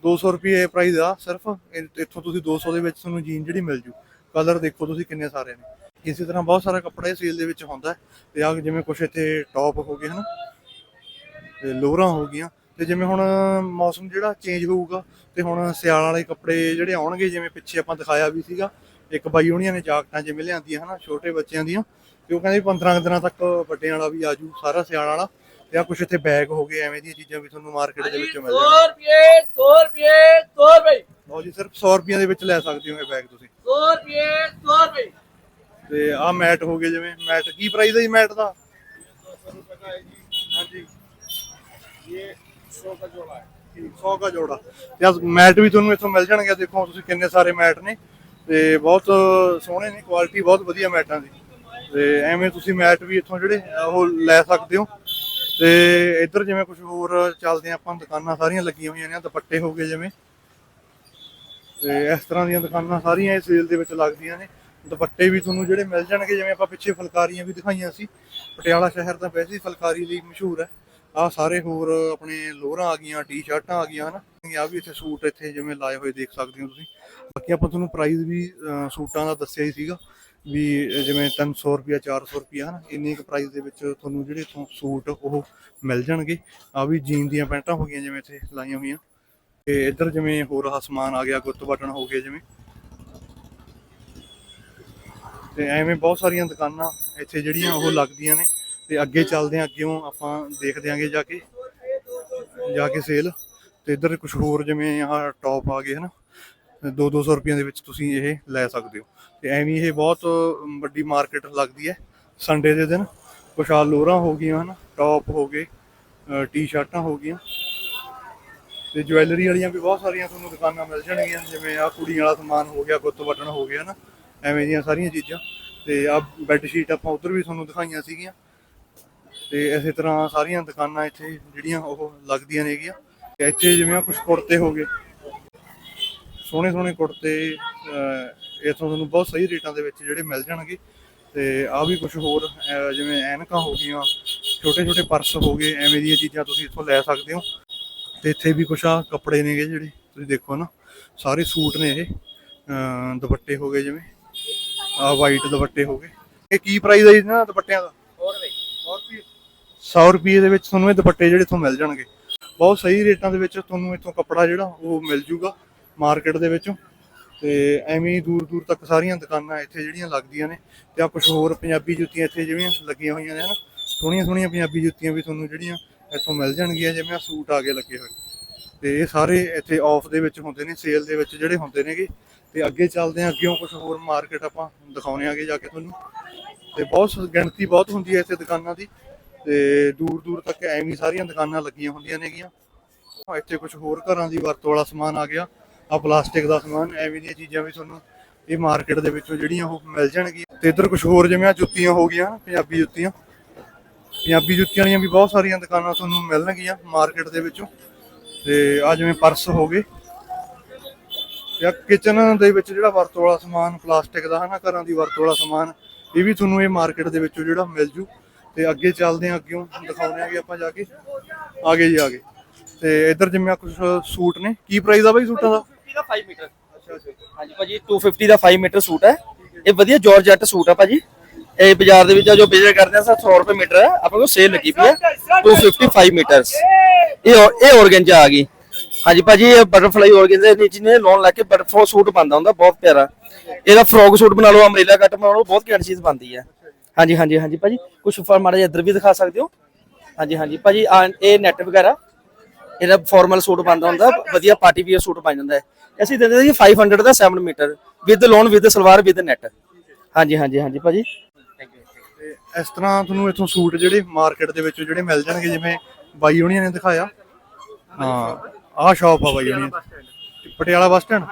200 ਰੁਪਏ ਪ੍ਰਾਈਸ ਆ ਸਿਰਫ। ਇੱਥੋਂ ਤੁਸੀਂ 200 ਦੇ ਵਿੱਚ ਤੁਹਾਨੂੰ ਜੀਨ ਜਿਹੜੀ ਮਿਲ ਜੂ। ਕਲਰ ਦੇਖੋ ਤੁਸੀਂ ਕਿੰਨੇ ਸਾਰੇ ਨੇ। ਇਸੇ ਤਰ੍ਹਾਂ ਬਹੁਤ ਸਾਰਾ ਕੱਪੜਾ ਇਹ ਸੇਲ ਦੇ ਵਿੱਚ ਹੁੰਦਾ ਤੇ ਆ ਜਿਵੇਂ ਕੁਛ ਇੱਥੇ ਟੌਪ ਹੋ ਗਏ ਹਨਾ। ਤੇ ਲੋਰਾਂ ਹੋ ਗਈਆਂ। ਤੇ ਜਿਵੇਂ ਹੁਣ ਮੌਸਮ ਜਿਹੜਾ ਚੇਂਜ ਹੋਊਗਾ, ਤੇ ਹੁਣ ਸਿਆਲ ਵਾਲੇ ਕੱਪੜੇ ਜਿਹੜੇ ਆਉਣਗੇ, ਜਿਵੇਂ ਪਿੱਛੇ ਆਪਾਂ ਦਿਖਾਇਆ ਵੀ ਸੀਗਾ, ਇੱਕ ਬਾਈ ਹੋਣੀਆਂ ਨੇ ਜਾਕਟਾਂ ਜਿਵੇਂ ਲਿਆਂਦੀਆਂ ਹਨਾ, ਛੋਟੇ ਬੱਚਿਆਂ ਦੀਆਂ। ਤੇ ਉਹ ਕਹਿੰਦੇ ਵੀ 15 ਕੁ ਦਿਨਾਂ ਤੱਕ ਵੱਡਿਆਂ ਵਾਲਾ ਵੀ ਆਜੂ ਸਾਰਾ ਸਿਆਲ ਵਾਲਾ। ਤੇ ਕੁਝ ਇੱਥੇ ਬੈਗ ਹੋ ਗਏ ਐਵੇਂ ਦੀਆਂ ਚੀਜ਼ਾਂ ਵੀ ਤੁਹਾਨੂੰ ਮਾਰਕੀਟ ਦੇ ਵਿੱਚ ਮਿਲ 100 ਰੁਪਏ 100 ਰੁਪਏ 100 ਰੁਪਏ। ਲਓ ਜੀ ਸਿਰਫ 100 ਰੁਪਏ ਦੇ ਵਿੱਚ ਲੈ ਸਕਦੇ ਹੋ ਇਹ ਬੈਗ ਤੁਸੀਂ। 100 ਰੁਪਏ 100 ਰੁਪਏ। ਤੇ ਆ ਮੈਟ ਹੋ ਗਏ ਜਿਵੇਂ ਮੈਟ ਕੀ ਪ੍ਰਾਈਸ ਹੈ ਜੀ ਮੈਟ ਦਾ? ਹਾਂਜੀ। ਇਹ 100 ਦਾ ਜੋੜਾ ਹੈ। 100 ਦਾ ਜੋੜਾ। ਤੇ ਮੈਟ ਵੀ ਤੁਹਾਨੂੰ ਮਿਲ ਜਾਣਗੇ ਸਾਰੇ ਮੈਟ ਨੇ। ਤੇ ਬਹੁਤ ਸੋਹਣੇ ਨੇ ਕੁਆਲਿਟੀ ਬਹੁਤ ਵਧੀਆ ਮੈਟਾਂ ਦੀ। ਤੇ ਐਵੇਂ ਤੁਸੀਂ ਮੈਟ ਵੀ ਇੱਥੋਂ ਜਿਹੜੇ ਉਹ ਲੈ ਸਕਦੇ ਹੋ। ਤੇ ਇੱਧਰ ਜਿਵੇਂ ਕੁਝ ਹੋਰ ਚੱਲਦੇ ਆ ਆਪਾਂ ਦੁਕਾਨਾਂ ਸਾਰੀਆਂ ਲੱਗੀਆਂ ਹੋਈਆਂ ਨੇ ਦੁਪੱਟੇ ਹੋ ਗਏ ਜਿਵੇਂ। ਤੇ ਇਸ ਤਰ੍ਹਾਂ ਦੀਆਂ ਦੁਕਾਨਾਂ ਸਾਰੀਆਂ ਇਹ ਸੇਲ ਦੇ ਵਿੱਚ ਲੱਗਦੀਆਂ ਨੇ। ਦੁਪੱਟੇ ਵੀ ਤੁਹਾਨੂੰ ਜਿਹੜੇ ਮਿਲ ਜਾਣਗੇ, ਜਿਵੇਂ ਆਪਾਂ ਪਿੱਛੇ ਫੁਲਕਾਰੀਆਂ ਵੀ ਦਿਖਾਈਆਂ ਸੀ। ਪਟਿਆਲਾ ਸ਼ਹਿਰ ਤਾਂ ਵੈਸੇ ਹੀ ਫੁਲਕਾਰੀ ਲਈ ਮਸ਼ਹੂਰ ਹੈ। ਆਹ ਸਾਰੇ ਹੋਰ ਆਪਣੇ ਲੋਰਾਂ ਆ ਗਈਆਂ, ਟੀ-ਸ਼ਰਟਾਂ ਆ ਗਈਆਂ, ਹਨਾ। ਆ ਵੀ ਇੱਥੇ ਸੂਟ ਇੱਥੇ ਜਿਵੇਂ ਲਾਏ ਹੋਏ ਦੇਖ ਸਕਦੇ ਹੋ ਤੁਸੀਂ। ਬਾਕੀ ਆਪਾਂ ਤੁਹਾਨੂੰ ਪ੍ਰਾਈਸ ਵੀ ਸੂਟਾਂ ਦਾ ਦੱਸਿਆ ਹੀ ਸੀਗਾ। ਵੀ ਜਿਵੇਂ 300 ਰੁਪਿਆ 400 ਰੁਪਿਆ ਹਨਾ ਇੰਨੇ ਕੁ ਪ੍ਰਾਈਸ ਦੇ ਵਿੱਚ ਤੁਹਾਨੂੰ ਜਿਹੜੇ ਇਥੋਂ ਸੂਟ ਉਹ ਮਿਲ ਜਾਣਗੇ। ਆ ਵੀ ਜੀਨ ਦੀਆਂ ਪੈਂਟਾਂ ਹੋ ਗਈਆਂ ਜਿਵੇਂ ਇੱਥੇ ਲਾਈਆਂ ਹੋਈਆਂ। ਤੇ ਇੱਧਰ ਜਿਵੇਂ ਹੋਰ ਆਹ ਸਮਾਨ ਆ ਗਿਆ, ਗੁੱਤ ਬਟਨ ਹੋ ਗਏ ਜਿਵੇਂ। ਤੇ ਐਵੇਂ ਬਹੁਤ ਸਾਰੀਆਂ ਦੁਕਾਨਾਂ ਇੱਥੇ ਜਿਹੜੀਆਂ ਉਹ ਲੱਗਦੀਆਂ ਨੇ। ਤੇ ਅੱਗੇ ਚੱਲਦੇ ਆ ਅੱਗੇੋਂ ਆਪਾਂ ਦੇਖਦੇ ਆਂਗੇ ਜਾ ਕੇ ਜਾ ਕੇ ਸੇਲ ਤੇ ਇੱਧਰ ਕੁਝ ਹੋਰ ਜਿਵੇਂ ਆਹ ਟੌਪ ਆ ਗਏ ਹਨਾ। 2-200 ਰੁਪਈਆਂ ਦੇ ਵਿੱਚ ਤੁਸੀਂ ਇਹ ਲੈ ਸਕਦੇ ਹੋ। ਤੇ ਐਵੇਂ ਇਹ ਬਹੁਤ ਵੱਡੀ ਮਾਰਕੀਟ ਲੱਗਦੀ ਹੈ। ਸੰਡੇ ਦੇ ਦਿਨ ਕੁਛ ਆਹ ਲੋਰਾਂ ਹੋ ਗਈਆਂ, ਹਨਾ? ਟੌਪ ਹੋ ਗਏ ਟੀ-ਸ਼ਰਟਾਂ ਹੋ ਗਈਆਂ। ਤੇ ਜੁਐਲਰੀ ਵਾਲੀਆਂ ਵੀ ਬਹੁਤ ਸਾਰੀਆਂ ਤੁਹਾਨੂੰ ਦੁਕਾਨਾਂ ਮਿਲ ਜਾਣਗੀਆਂ, ਜਿਵੇਂ ਆ ਕੁੜੀਆਂ ਵਾਲਾ ਸਮਾਨ ਹੋ ਗਿਆ, ਗੁੱਤ ਬਟਨ ਹੋ ਗਿਆ ਨਾ ਐਵੇਂ ਦੀਆਂ ਸਾਰੀਆਂ ਚੀਜ਼ਾਂ। ਤੇ ਆ ਬੈੱਡ ਸ਼ੀਟ ਆਪਾਂ ਉਧਰ ਵੀ ਤੁਹਾਨੂੰ ਦਿਖਾਈਆਂ ਸੀਗੀਆਂ। ਤੇ ਇਸੇ ਤਰ੍ਹਾਂ ਸਾਰੀਆਂ ਦੁਕਾਨਾਂ ਇੱਥੇ ਜਿਹੜੀਆਂ ਉਹ ਲੱਗਦੀਆਂ ਨੇਗੀਆਂ। ਤੇ ਇੱਥੇ ਜਿਵੇਂ ਆ ਕੁਝ ਕੁੜਤੇ ਹੋ ਗਏ ਸੋਹਣੇ ਸੋਹਣੇ ਕੁੜਤੇ ਇੱਥੋਂ ਤੁਹਾਨੂੰ ਬਹੁਤ ਸਹੀ ਰੇਟਾਂ ਦੇ ਵਿੱਚ ਜਿਹੜੇ ਮਿਲ ਜਾਣਗੇ। ਤੇ ਆ ਵੀ ਕੁਝ ਹੋਰ ਜਿਵੇਂ ਐਨਕਾਂ ਹੋ ਗਈਆਂ ਛੋਟੇ ਛੋਟੇ ਪਰਸ ਹੋ ਗਏ ਐਵੇਂ ਦੀਆਂ ਚੀਜ਼ਾਂ ਤੁਸੀਂ ਇੱਥੋਂ ਲੈ ਸਕਦੇ ਹੋ। ਤੇ ਇੱਥੇ ਵੀ ਕੁਛ ਆ ਕੱਪੜੇ ਨੇਗੇ ਜਿਹੜੇ ਤੁਸੀਂ ਦੇਖੋ ਨਾ ਸਾਰੇ ਸੂਟ ਨੇ ਇਹ ਦੁਪੱਟੇ ਹੋ ਗਏ ਜਿਵੇਂ ਆ ਵਾਈਟ ਦੁਪੱਟੇ ਹੋ ਗਏ। ਇਹ ਕੀ ਪ੍ਰਾਈਸ ਹੈ ਇਹਨਾਂ ਦੁਪੱਟਿਆਂ ਦਾ? 100 ਰੁਪਏ 100 ਰੁਪਏ ਦੇ ਵਿੱਚ ਤੁਹਾਨੂੰ ਇਹ ਦੁਪੱਟੇ ਜਿਹੜੇ ਇੱਥੋਂ ਮਿਲ ਜਾਣਗੇ। ਬਹੁਤ ਸਹੀ ਰੇਟਾਂ ਦੇ ਵਿੱਚ ਤੁਹਾਨੂੰ ਇੱਥੋਂ ਕੱਪੜਾ ਜਿਹੜਾ ਉਹ ਮਿਲ ਜੂਗਾ। ਮਾਰਕੀਟ ਦੇ ਵਿੱਚੋਂ। ਤੇ ਐਵੇਂ ਹੀ ਦੂਰ ਦੂਰ ਤੱਕ ਸਾਰੀਆਂ ਦੁਕਾਨਾਂ ਇੱਥੇ ਜਿਹੜੀਆਂ ਲੱਗਦੀਆਂ ਨੇ। ਤੇ ਆ ਕੁਝ ਹੋਰ ਪੰਜਾਬੀ ਜੁੱਤੀਆਂ ਇੱਥੇ ਜਿਹੜੀਆਂ ਲੱਗੀਆਂ ਹੋਈਆਂ ਨੇ, ਹਨਾ? ਸੋਹਣੀਆਂ ਸੋਹਣੀਆਂ ਪੰਜਾਬੀ ਜੁੱਤੀਆਂ ਵੀ ਤੁਹਾਨੂੰ ਜਿਹੜੀਆਂ ਇੱਥੋਂ ਮਿਲ ਜਾਣਗੀਆਂ, ਜਿਵੇਂ ਆ ਸੂਟ ਆ ਕੇ ਲੱਗੇ ਹੋਏ। ਤੇ ਇਹ ਸਾਰੇ ਇੱਥੇ ਆਫ ਦੇ ਵਿੱਚ ਹੁੰਦੇ ਨੇ ਸੇਲ ਦੇ ਵਿੱਚ ਜਿਹੜੇ ਹੁੰਦੇ ਨੇਗੇ। ਤੇ ਅੱਗੇ ਚੱਲਦੇ ਆ ਅੱਗੇੋਂ ਕੁਝ ਹੋਰ ਮਾਰਕੀਟ ਆਪਾਂ ਦਿਖਾਉਣੇ ਆਗੇ ਜਾ ਕੇ ਤੁਹਾਨੂੰ। ਤੇ ਬਹੁਤ ਸ- ਗਿਣਤੀ ਬਹੁਤ ਹੁੰਦੀ ਹੈ ਇੱਥੇ ਦੁਕਾਨਾਂ ਦੀ। ਤੇ ਦੂਰ ਦੂਰ ਤੱਕ ਐਵੇਂ ਸਾਰੀਆਂ ਦੁਕਾਨਾਂ ਲੱਗੀਆਂ ਹੁੰਦੀਆਂ ਨੇਗੀਆਂ। ਇੱਥੇ ਕੁਝ ਹੋਰ ਘਰਾਂ ਦੀ ਵਰਤੋਂ ਵਾਲਾ ਸਮਾਨ ਆ ਗਿਆ। ਆ ਪਲਾਸਟਿਕ ਦਾ ਸਮਾਨ, ਐਵੇਂ ਦੀਆਂ ਚੀਜ਼ਾਂ ਵੀ ਤੁਹਾਨੂੰ ਇਹ ਮਾਰਕੀਟ ਦੇ ਵਿੱਚੋਂ ਜਿਹੜੀਆਂ ਉਹ ਮਿਲ ਜਾਣਗੀਆਂ। ਤੇ ਇੱਧਰ ਕੁਝ ਹੋਰ ਜਿਵੇਂ ਆ ਜੁੱਤੀਆਂ ਹੋ ਗਈਆਂ, ਪੰਜਾਬੀ ਜੁੱਤੀਆਂ। ਪੰਜਾਬੀ ਜੁੱਤੀਆਂ ਦੀਆਂ ਵੀ ਬਹੁਤ ਸਾਰੀਆਂ ਦੁਕਾਨਾਂ ਤੁਹਾਨੂੰ ਮਿਲਣਗੀਆਂ ਮਾਰਕੀਟ ਦੇ ਵਿੱਚੋਂ। ਤੇ ਆ ਜਿਵੇਂ ਪਰਸ ਹੋ ਗਏ। ਤੇ ਕਿਚਨ ਦੇ ਵਿੱਚ ਜਿਹੜਾ ਵਰਤੋਂ ਵਾਲਾ ਸਮਾਨ, ਪਲਾਸਟਿਕ ਦਾ ਹਨਾ, ਘਰਾਂ ਦੀ ਵਰਤੋਂ ਵਾਲਾ ਸਮਾਨ, ਇਹ ਵੀ ਤੁਹਾਨੂੰ ਇਹ ਮਾਰਕੀਟ ਦੇ ਵਿੱਚੋਂ ਜਿਹੜਾ ਮਿਲ ਜੂ। ਤੇ ਅੱਗੇ ਚੱਲਦੇ ਆ ਅੱਗਿਓਂ ਦਿਖਾਉਂਦੇ ਆਗੇ ਆਪਾਂ ਜਾ ਕੇ। ਆਗੇ ਜੀ ਆਗੇ ਤੇ ਇੱਧਰ ਜਿਵੇਂ ਆ ਕੁਝ ਸੂਟ ਨੇ। ਕੀ ਪ੍ਰਾਈਸ ਆ ਬਾਈ ਸੂਟਾਂ ਦਾ? 250 ਦਾ 5 ਮੀਟਰ ਹਾਂਜੀ ਭਾਜੀ 250 ਦਾ 5 ਮੀਟਰ ਸੂਟ ਹੈ। ਇਹ ਵਧੀਆ ਜਾਰਜਟ ਸੂਟ ਆ ਭਾਜੀ। ਇਹ ਬਾਜ਼ਾਰ ਦੇ ਵਿੱਚ ਜੋ ਵਿਜ਼ਿਟ ਕਰਦੇ ਆ, ਸਰ 100 ਰੁਪਏ ਮੀਟਰ ਹੈ। ਆਪਾਂ ਕੋਲ ਸੇਲ ਲੱਗੀ ਪਈ ਹੈ। 255 ਮੀਟਰਸ ਇਹ ਇਹ ਔਰਗੈਂਜਾ ਆ ਗਈ। ਹਾਂਜੀ ਭਾਜੀ, ਇਹ ਬਟਰਫਲਾਈ ਔਰਗੈਂਜਾ ਨੀਚੇ ਨੇ ਲੋਨ ਲਾ ਕੇ ਬਟਰਫਲਾਈ ਸੂਟ ਬਣਦਾ ਹੁੰਦਾ, ਬਹੁਤ ਪਿਆਰਾ। ਇਹਦਾ ਫਰੋਕ ਸੂਟ ਬਣਾ ਲਓ ਅਮਰੀਲਾ ਕੱਟ ਬਣਾ ਲਓ, ਬਹੁਤ ਘੈਂਟ ਚੀਜ਼ ਬਣਦੀ ਹੈ। ਹਾਂਜੀ ਹਾਂਜੀ ਹਾਂਜੀ ਭਾਜੀ ਕੁਝ ਫਰ ਮਾੜਾ ਜਿਹਾ ਇੱਧਰ ਵੀ ਦਿਖਾ ਸਕਦੇ ਹੋ। ਹਾਂਜੀ ਹਾਂਜੀ ਭਾਜੀ ਇਹ ਨੈਟ ਵਗੈਰਾ। ਇਹਦਾ ਫਾਰਮਲ ਸੂਟ ਬਣਦਾ ਹੁੰਦਾ ਵਧੀਆ ਪਾਰਟੀ ਵੀਅਰ ਸੂਟ ਬਣ ਜਾਂਦਾ ਹੈ। ਅਸੀਂ ਦਿੰਦੇ ਜੀ 500 ਦਾ 7 metre with lawn with salwar with net ਹਾਂਜੀ ਹਾਂਜੀ ਹਾਂਜੀ ਭਾਜੀ। ਤੇ ਇਸ ਤਰ੍ਹਾਂ ਤੁਹਾਨੂੰ ਇੱਥੋਂ ਸੂਟ ਜਿਹੜੇ ਮਾਰਕੀਟ ਦੇ ਵਿੱਚ ਜਿਹੜੇ ਮਿਲ ਜਾਣਗੇ ਜਿਵੇਂ ਬਾਈ ਹੋਣੀਆਂ ਨੇ ਦਿਖਾਇਆ। ਹਾਂ ਆਹ ਸ਼ਾਪ ਆ ਬਾਈ ਹੋਣੀ। Patiala bus stand?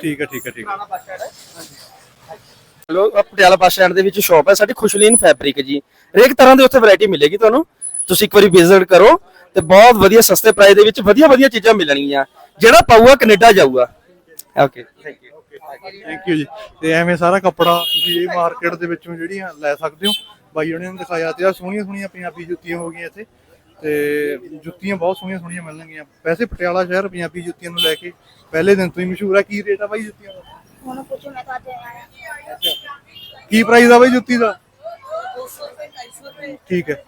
ਠੀਕ ਹੈ ਠੀਕ ਹੈ ਠੀਕ ਹੈ। ਆਹ ਪਟਿਆਲਾ ਬੱਸ ਸਟੈਂਡ ਦੇ ਵਿੱਚ ਸ਼ਾਪ ਹੈ ਸਾਡੀ ਖੁਸ਼ਲੀਨ ਫੈਬਰਿਕ ਜੀ। ਹਰੇਕ ਤਰ੍ਹਾਂ ਦੀ ਉੱਥੇ ਵੈਰਾਈਟੀ ਮਿਲੇਗੀ ਤੁਹਾਨੂੰ। ਤੁਸੀਂ ਇੱਕ ਵਾਰੀ ਵਿਜ਼ਿਟ ਕਰੋ ਤੇ ਬਹੁਤ ਵਧੀਆ ਸਸਤੇ ਪ੍ਰਾਈਸ ਦੇ ਵਿੱਚ ਵਧੀਆ ਵਧੀਆ ਚੀਜ਼ਾਂ ਮਿਲਣਗੀਆਂ। ਜਿਹੜਾ ਪਾਊਗਾ ਕੈਨੇਡਾ ਜਾਊਗਾ। Okay thank you thank you ਜੀ। ਤੇ ਐਵੇਂ ਸਾਰਾ ਕੱਪੜਾ ਤੁਸੀਂ ਇਹ ਮਾਰਕੀਟ ਦੇ ਵਿੱਚੋਂ ਜਿਹੜੀਆਂ ਲੈ ਸਕਦੇ ਹੋ। ਬਾਈ ਉਹਨੇ ਦਿਖਾਇਆ ਤੇ ਆ ਸੋਹਣੀਆਂ ਸੋਹਣੀਆਂ ਪੰਜਾਬੀ ਜੁੱਤੀਆਂ ਹੋ ਗਈਆਂ ਇੱਥੇ। ਤੇ ਜੁੱਤੀਆਂ ਬਹੁਤ ਸੋਹਣੀਆਂ ਸੋਹਣੀਆਂ ਮਿਲਣਗੀਆਂ। ਵੈਸੇ ਪਟਿਆਲਾ ਸ਼ਹਿਰ ਪੰਜਾਬੀ ਜੁੱਤੀਆਂ ਨੂੰ ਲੈ ਕੇ ਪਹਿਲੇ ਦਿਨ ਤੋਂ ਹੀ ਮਸ਼ਹੂਰ ਆ। ਕੀ ਰੇਟ ਆ ਬਾਈ ਜੁੱਤੀਆਂ ਦਾ? ਹੁਣ ਪੁੱਛੋ ਮੈਂ ਤਾਂ ਤੇ ਆਇਆ ਕੀ ਪ੍ਰਾਈਸ ਆ ਬਾਈ ਜੁੱਤੀ ਦਾ? ਠੀਕ ਹੈ।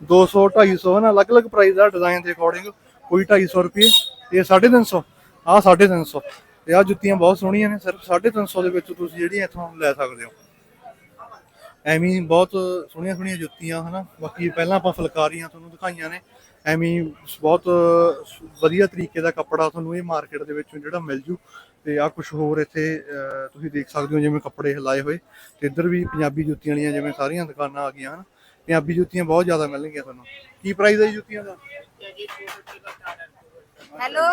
200 250 ਹੈ ਨਾ, ਅਲੱਗ-ਅਲੱਗ ਪ੍ਰਾਈਸ ਆ ਡਿਜ਼ਾਈਨ ਦੇ ਅਕੋਰਡਿੰਗ ਕੋਈ 250 ਰੁਪਏ, ਇਹ 350 ਆ 350 ਤੇ ਆ ਜੁੱਤੀਆਂ ਬਹੁਤ ਸੋਹਣੀਆਂ ਨੇ, ਸਿਰਫ 350 ਦੇ ਵਿੱਚ ਤੁਸੀਂ ਜਿਹੜੀਆਂ ਇੱਥੋਂ ਲੈ ਸਕਦੇ ਹੋ। ਐਵੇਂ ਬਹੁਤ ਸੋਹਣੀਆਂ ਸੋਹਣੀਆਂ ਜੁੱਤੀਆਂ, ਹਨਾ, ਬਾਕੀ ਪਹਿਲਾਂ ਆਪਾਂ ਫੁਲਕਾਰੀਆਂ ਤੁਹਾਨੂੰ ਦਿਖਾਈਆਂ ਨੇ। ਐਵੇਂ ਬਹੁਤ ਵਧੀਆ ਤਰੀਕੇ ਦਾ ਕੱਪੜਾ ਤੁਹਾਨੂੰ ਇਹ ਮਾਰਕੀਟ ਦੇ ਵਿੱਚੋਂ ਜਿਹੜਾ ਮਿਲ ਜੂ। ਤੇ ਆ ਕੁਝ ਹੋਰ ਇੱਥੇ ਤੁਸੀਂ ਦੇਖ ਸਕਦੇ ਹੋ ਜਿਵੇਂ ਕੱਪੜੇ ਹਿਲਾਏ ਹੋਏ। ਤੇ ਇੱਧਰ ਵੀ ਪੰਜਾਬੀ ਜੁੱਤੀਆਂ ਵਾਲੀਆਂ ਜਿਵੇਂ ਸਾਰੀਆਂ ਦੁਕਾਨਾਂ ਆ ਗਈਆਂ, ਹਨ। ਪੰਜਾਬੀ ਜੁੱਤੀਆਂ ਬਹੁਤ ਜ਼ਿਆਦਾ ਮਿਲਣਗੀਆਂ ਤੁਹਾਨੂੰ। ਕੀ ਪ੍ਰਾਈਸ ਹੈ ਜੀ ਜੁੱਤੀਆਂ ਦਾ? ਹੈਲੋ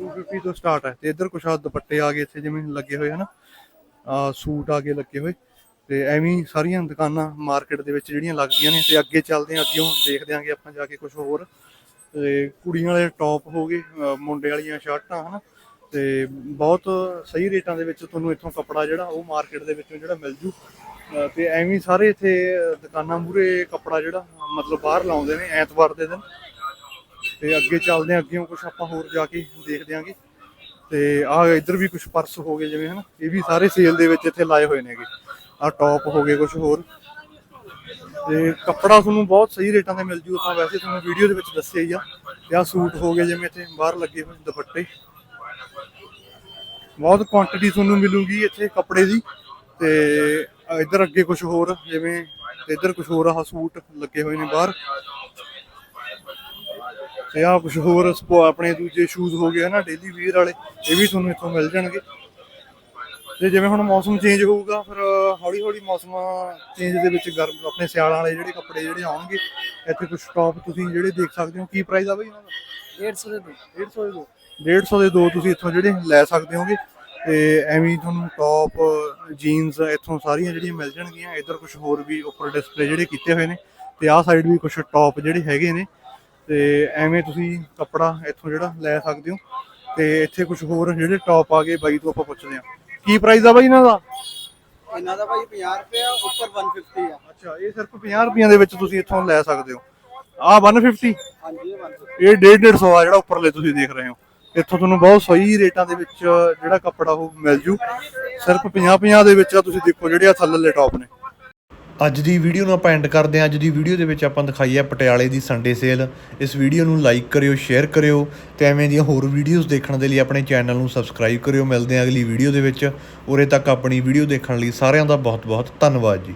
250 ਤੋਂ ਸਟਾਰਟ ਹੈ ਤੇ ਇੱਧਰ ਕੁਛ ਆ ਦੁਪੱਟੇ ਆ ਗਏ ਇੱਥੇ ਜਿਵੇਂ ਲੱਗੇ ਹੋਏ ਹਨ? ਆ ਸੂਟ ਆ ਗਏ ਲੱਗੇ ਹੋਏ। ਤੇ ਐਵੇਂ ਸਾਰੀਆਂ ਦੁਕਾਨਾਂ ਮਾਰਕੀਟ ਦੇ ਵਿੱਚ ਜਿਹੜੀਆਂ ਲੱਗਦੀਆਂ ਨੇ ਤੇ ਅੱਗੇ ਚੱਲਦੇ ਆ ਅੱਗੇੋਂ ਦੇਖਦੇ ਆਂਗੇ ਆਪਾਂ ਜਾ ਕੇ ਕੁਝ ਹੋਰ। ਤੇ ਕੁੜੀਆਂ ਵਾਲੇ ਟੌਪ ਹੋ ਗਏ ਮੁੰਡੇ ਵਾਲੀਆਂ ਸ਼ਰਟਾਂ ਹਨਾ? ਤੇ ਬਹੁਤ ਸਹੀ ਰੇਟਾਂ ਦੇ ਵਿੱਚ ਤੁਹਾਨੂੰ ਇੱਥੋਂ ਕੱਪੜਾ ਜਿਹੜਾ ਉਹ ਮਾਰਕੀਟ ਦੇ ਵਿੱਚੋਂ ਜਿਹੜਾ ਮਿਲ ਜੂ। ਤੇ ਐਵੇਂ ਸਾਰੇ ਇੱਥੇ ਦੁਕਾਨਾਂ ਮੂਰੇ ਕੱਪੜਾ ਜਿਹੜਾ, ਮਤਲਬ ਬਾਹਰ ਲਾਉਂਦੇ ਨੇ ਐਤਵਾਰ ਦੇ ਦਿਨ। ਤੇ ਅੱਗੇ ਚੱਲਦੇ ਆਂ ਅੱਗੇੋਂ ਕੁਝ ਆਪਾਂ ਹੋਰ ਜਾ ਕੇ ਦੇਖਦੇ ਆਂਗੇ ਤੇ ਆ ਇੱਧਰ ਵੀ ਕੁਝ ਪਰਸ ਹੋ ਗਏ ਜਿਵੇਂ, ਹਨਾ? ਇਹ ਵੀ ਸਾਰੇ ਸੇਲ ਦੇ ਵਿੱਚ ਇੱਥੇ ਲਾਏ ਹੋਏ ਨੇਗੇ ਆ ਟੌਪ ਹੋ ਗਏ ਕੁਝ ਹੋਰ। ਤੇ ਕੱਪੜਾ ਤੁਹਾਨੂੰ ਬਹੁਤ ਸਹੀ ਰੇਟਾਂ ਤੇ ਮਿਲ ਜੂ। ਆਪਾਂ ਵੈਸੇ ਤੁਹਾਨੂੰ ਵੀਡੀਓ ਦੇ ਵਿੱਚ ਦੱਸਿਆ ਹੀ ਆ। ਤੇ ਆ ਸੂਟ ਹੋ ਗਏ ਜਿਵੇਂ ਇੱਥੇ ਬਾਹਰ ਲੱਗੇ ਹੋਏ ਦੁਪੱਟੇ। ਬਹੁਤ ਕੁਆਂਟੀਟੀ ਤੁਹਾਨੂੰ ਮਿਲੂਗੀ ਇੱਥੇ ਕੱਪੜੇ ਦੀ। ਤੇ ਇੱਧਰ ਅੱਗੇ ਕੁਝ ਹੋਰ ਜਿਵੇਂ ਤੇ ਇੱਧਰ ਕੁਝ ਹੋਰ ਆਹ ਸੂਟ ਲੱਗੇ ਹੋਏ ਨੇ ਬਾਹਰ। ਤੇ ਆ ਕੁਝ ਹੋਰ ਸਪੋ- ਆਪਣੇ ਦੂਜੇ ਸ਼ੂਜ਼ ਹੋ ਗਏ ਹਨਾ ਡੇਲੀ ਵੀਅਰ ਵਾਲੇ ਇਹ ਵੀ ਤੁਹਾਨੂੰ ਇੱਥੋਂ ਮਿਲ ਜਾਣਗੇ। ਤੇ ਜਿਵੇਂ ਹੁਣ ਮੌਸਮ ਚੇਂਜ ਹੋਊਗਾ ਫਿਰ ਹੌਲੀ ਹੌਲੀ ਮੌਸਮ ਚੇਂਜ ਦੇ ਵਿੱਚ ਗਰਮ ਆਪਣੇ ਸਿਆਲਾਂ ਵਾਲੇ ਜਿਹੜੇ ਕੱਪੜੇ ਜਿਹੜੇ ਆਉਣਗੇ ਇੱਥੇ ਕੁਝ ਟੌਪ ਤੁਸੀਂ ਜਿਹੜੇ ਦੇਖ ਸਕਦੇ ਹੋ ਕੀ ਪ੍ਰਾਈਸ ਆ ਬਈ ਇਹਨਾਂ ਦਾ? 150 ਦੇ ਦੋ। 150 ਦੇ ਦੋ। 150 ਦੇ ਦੋ ਤੁਸੀਂ ਇੱਥੋਂ ਜਿਹੜੇ ਲੈ ਸਕਦੇ ਹੋਗੇ। ਤੇ ਐਵੇਂ ਤੁਹਾਨੂੰ ਟੌਪ ਜੀਨਸ ਇੱਥੋਂ ਸਾਰੀਆਂ ਜਿਹੜੀਆਂ ਮਿਲ ਜਾਣਗੀਆਂ ਇੱਧਰ ਕੁਝ ਹੋਰ ਵੀ ਉੱਪਰ ਡਿਸਪਲੇ ਜਿਹੜੇ ਕੀਤੇ ਹੋਏ ਨੇ ਤੇ ਆਹ ਸਾਈਡ ਵੀ ਕੁਝ ਟੌਪ ਜਿਹੜੇ ਹੈਗੇ ਨੇ ਤੇ ਐਵੇਂ ਤੁਸੀਂ ਕੱਪੜਾ ਇੱਥੋਂ ਜਿਹੜਾ ਲੈ ਸਕਦੇ ਹੋ ਤੇ ਇੱਥੇ ਕੁਝ ਹੋਰ ਜਿਹੜੇ ਟੌਪ ਆ ਗਏ ਬਾਈ ਤੋਂ ਆਪਾਂ ਪੁੱਛਦੇ ਹਾਂ। ਕੀ ਪ੍ਰਾਈਸ ਆ ਬਾਈ ਇਹਨਾਂ ਦਾ? ਇਹਨਾਂ ਦਾ ਭਾਈ 50 ਰੁਪਏ ਆ ਉੱਪਰ 150 ਆ। ਅੱਛਾ ਇਹ ਸਿਰਫ 50 ਰੁਪਈਆਂ ਦੇ ਵਿੱਚ ਤੁਸੀਂ ਇੱਥੋਂ ਲੈ ਸਕਦੇ ਹੋ। ਆਹ 150 ਹਾਂਜੀ ਇਹ 150 ਇਹ 150 150 ਆ ਜਿਹੜਾ ਉੱਪਰਲੇ ਤੁਸੀਂ ਦੇਖ ਰਹੇ ਹੋ। ਇੱਥੋਂ ਤੁਹਾਨੂੰ ਬਹੁਤ ਸਹੀ ਰੇਟਾਂ ਦੇ ਵਿੱਚ ਜਿਹੜਾ ਕੱਪੜਾ ਉਹ ਮਿਲ ਜੂ। ਸਿਰਫ 50 50 ਦੇ ਵਿੱਚ ਆ, ਤੁਸੀਂ ਦੇਖੋ ਜਿਹੜੇ ਆ ਥੱਲੇ ਟੌਪ ਨੇ। ਅੱਜ ਦੀ ਵੀਡੀਓ ਨੂੰ ਆਪਾਂ ਐਂਡ ਕਰਦੇ ਹਾਂ। ਅੱਜ ਦੀ ਵੀਡੀਓ ਦੇ ਵਿੱਚ ਆਪਾਂ ਦਿਖਾਈ ਹੈ ਪਟਿਆਲੇ ਦੀ ਸੰਡੇ ਸੇਲ ਇਸ ਵੀਡੀਓ ਨੂੰ ਲਾਈਕ ਕਰਿਓ ਸ਼ੇਅਰ ਕਰਿਓ ਤੇ ਐਵੇਂ ਦੀਆਂ ਹੋਰ ਵੀਡੀਓਜ਼ ਦੇਖਣ ਦੇ ਲਈ ਆਪਣੇ ਚੈਨਲ ਨੂੰ ਸਬਸਕ੍ਰਾਈਬ ਕਰਿਓ। ਮਿਲਦੇ ਹਾਂ ਅਗਲੀ ਵੀਡੀਓ ਦੇ ਵਿੱਚ। ਉਰੇ ਤੱਕ ਆਪਣੀ ਵੀਡੀਓ ਦੇਖਣ ਲਈ ਸਾਰਿਆਂ ਦਾ ਬਹੁਤ ਬਹੁਤ ਧੰਨਵਾਦ ਜੀ।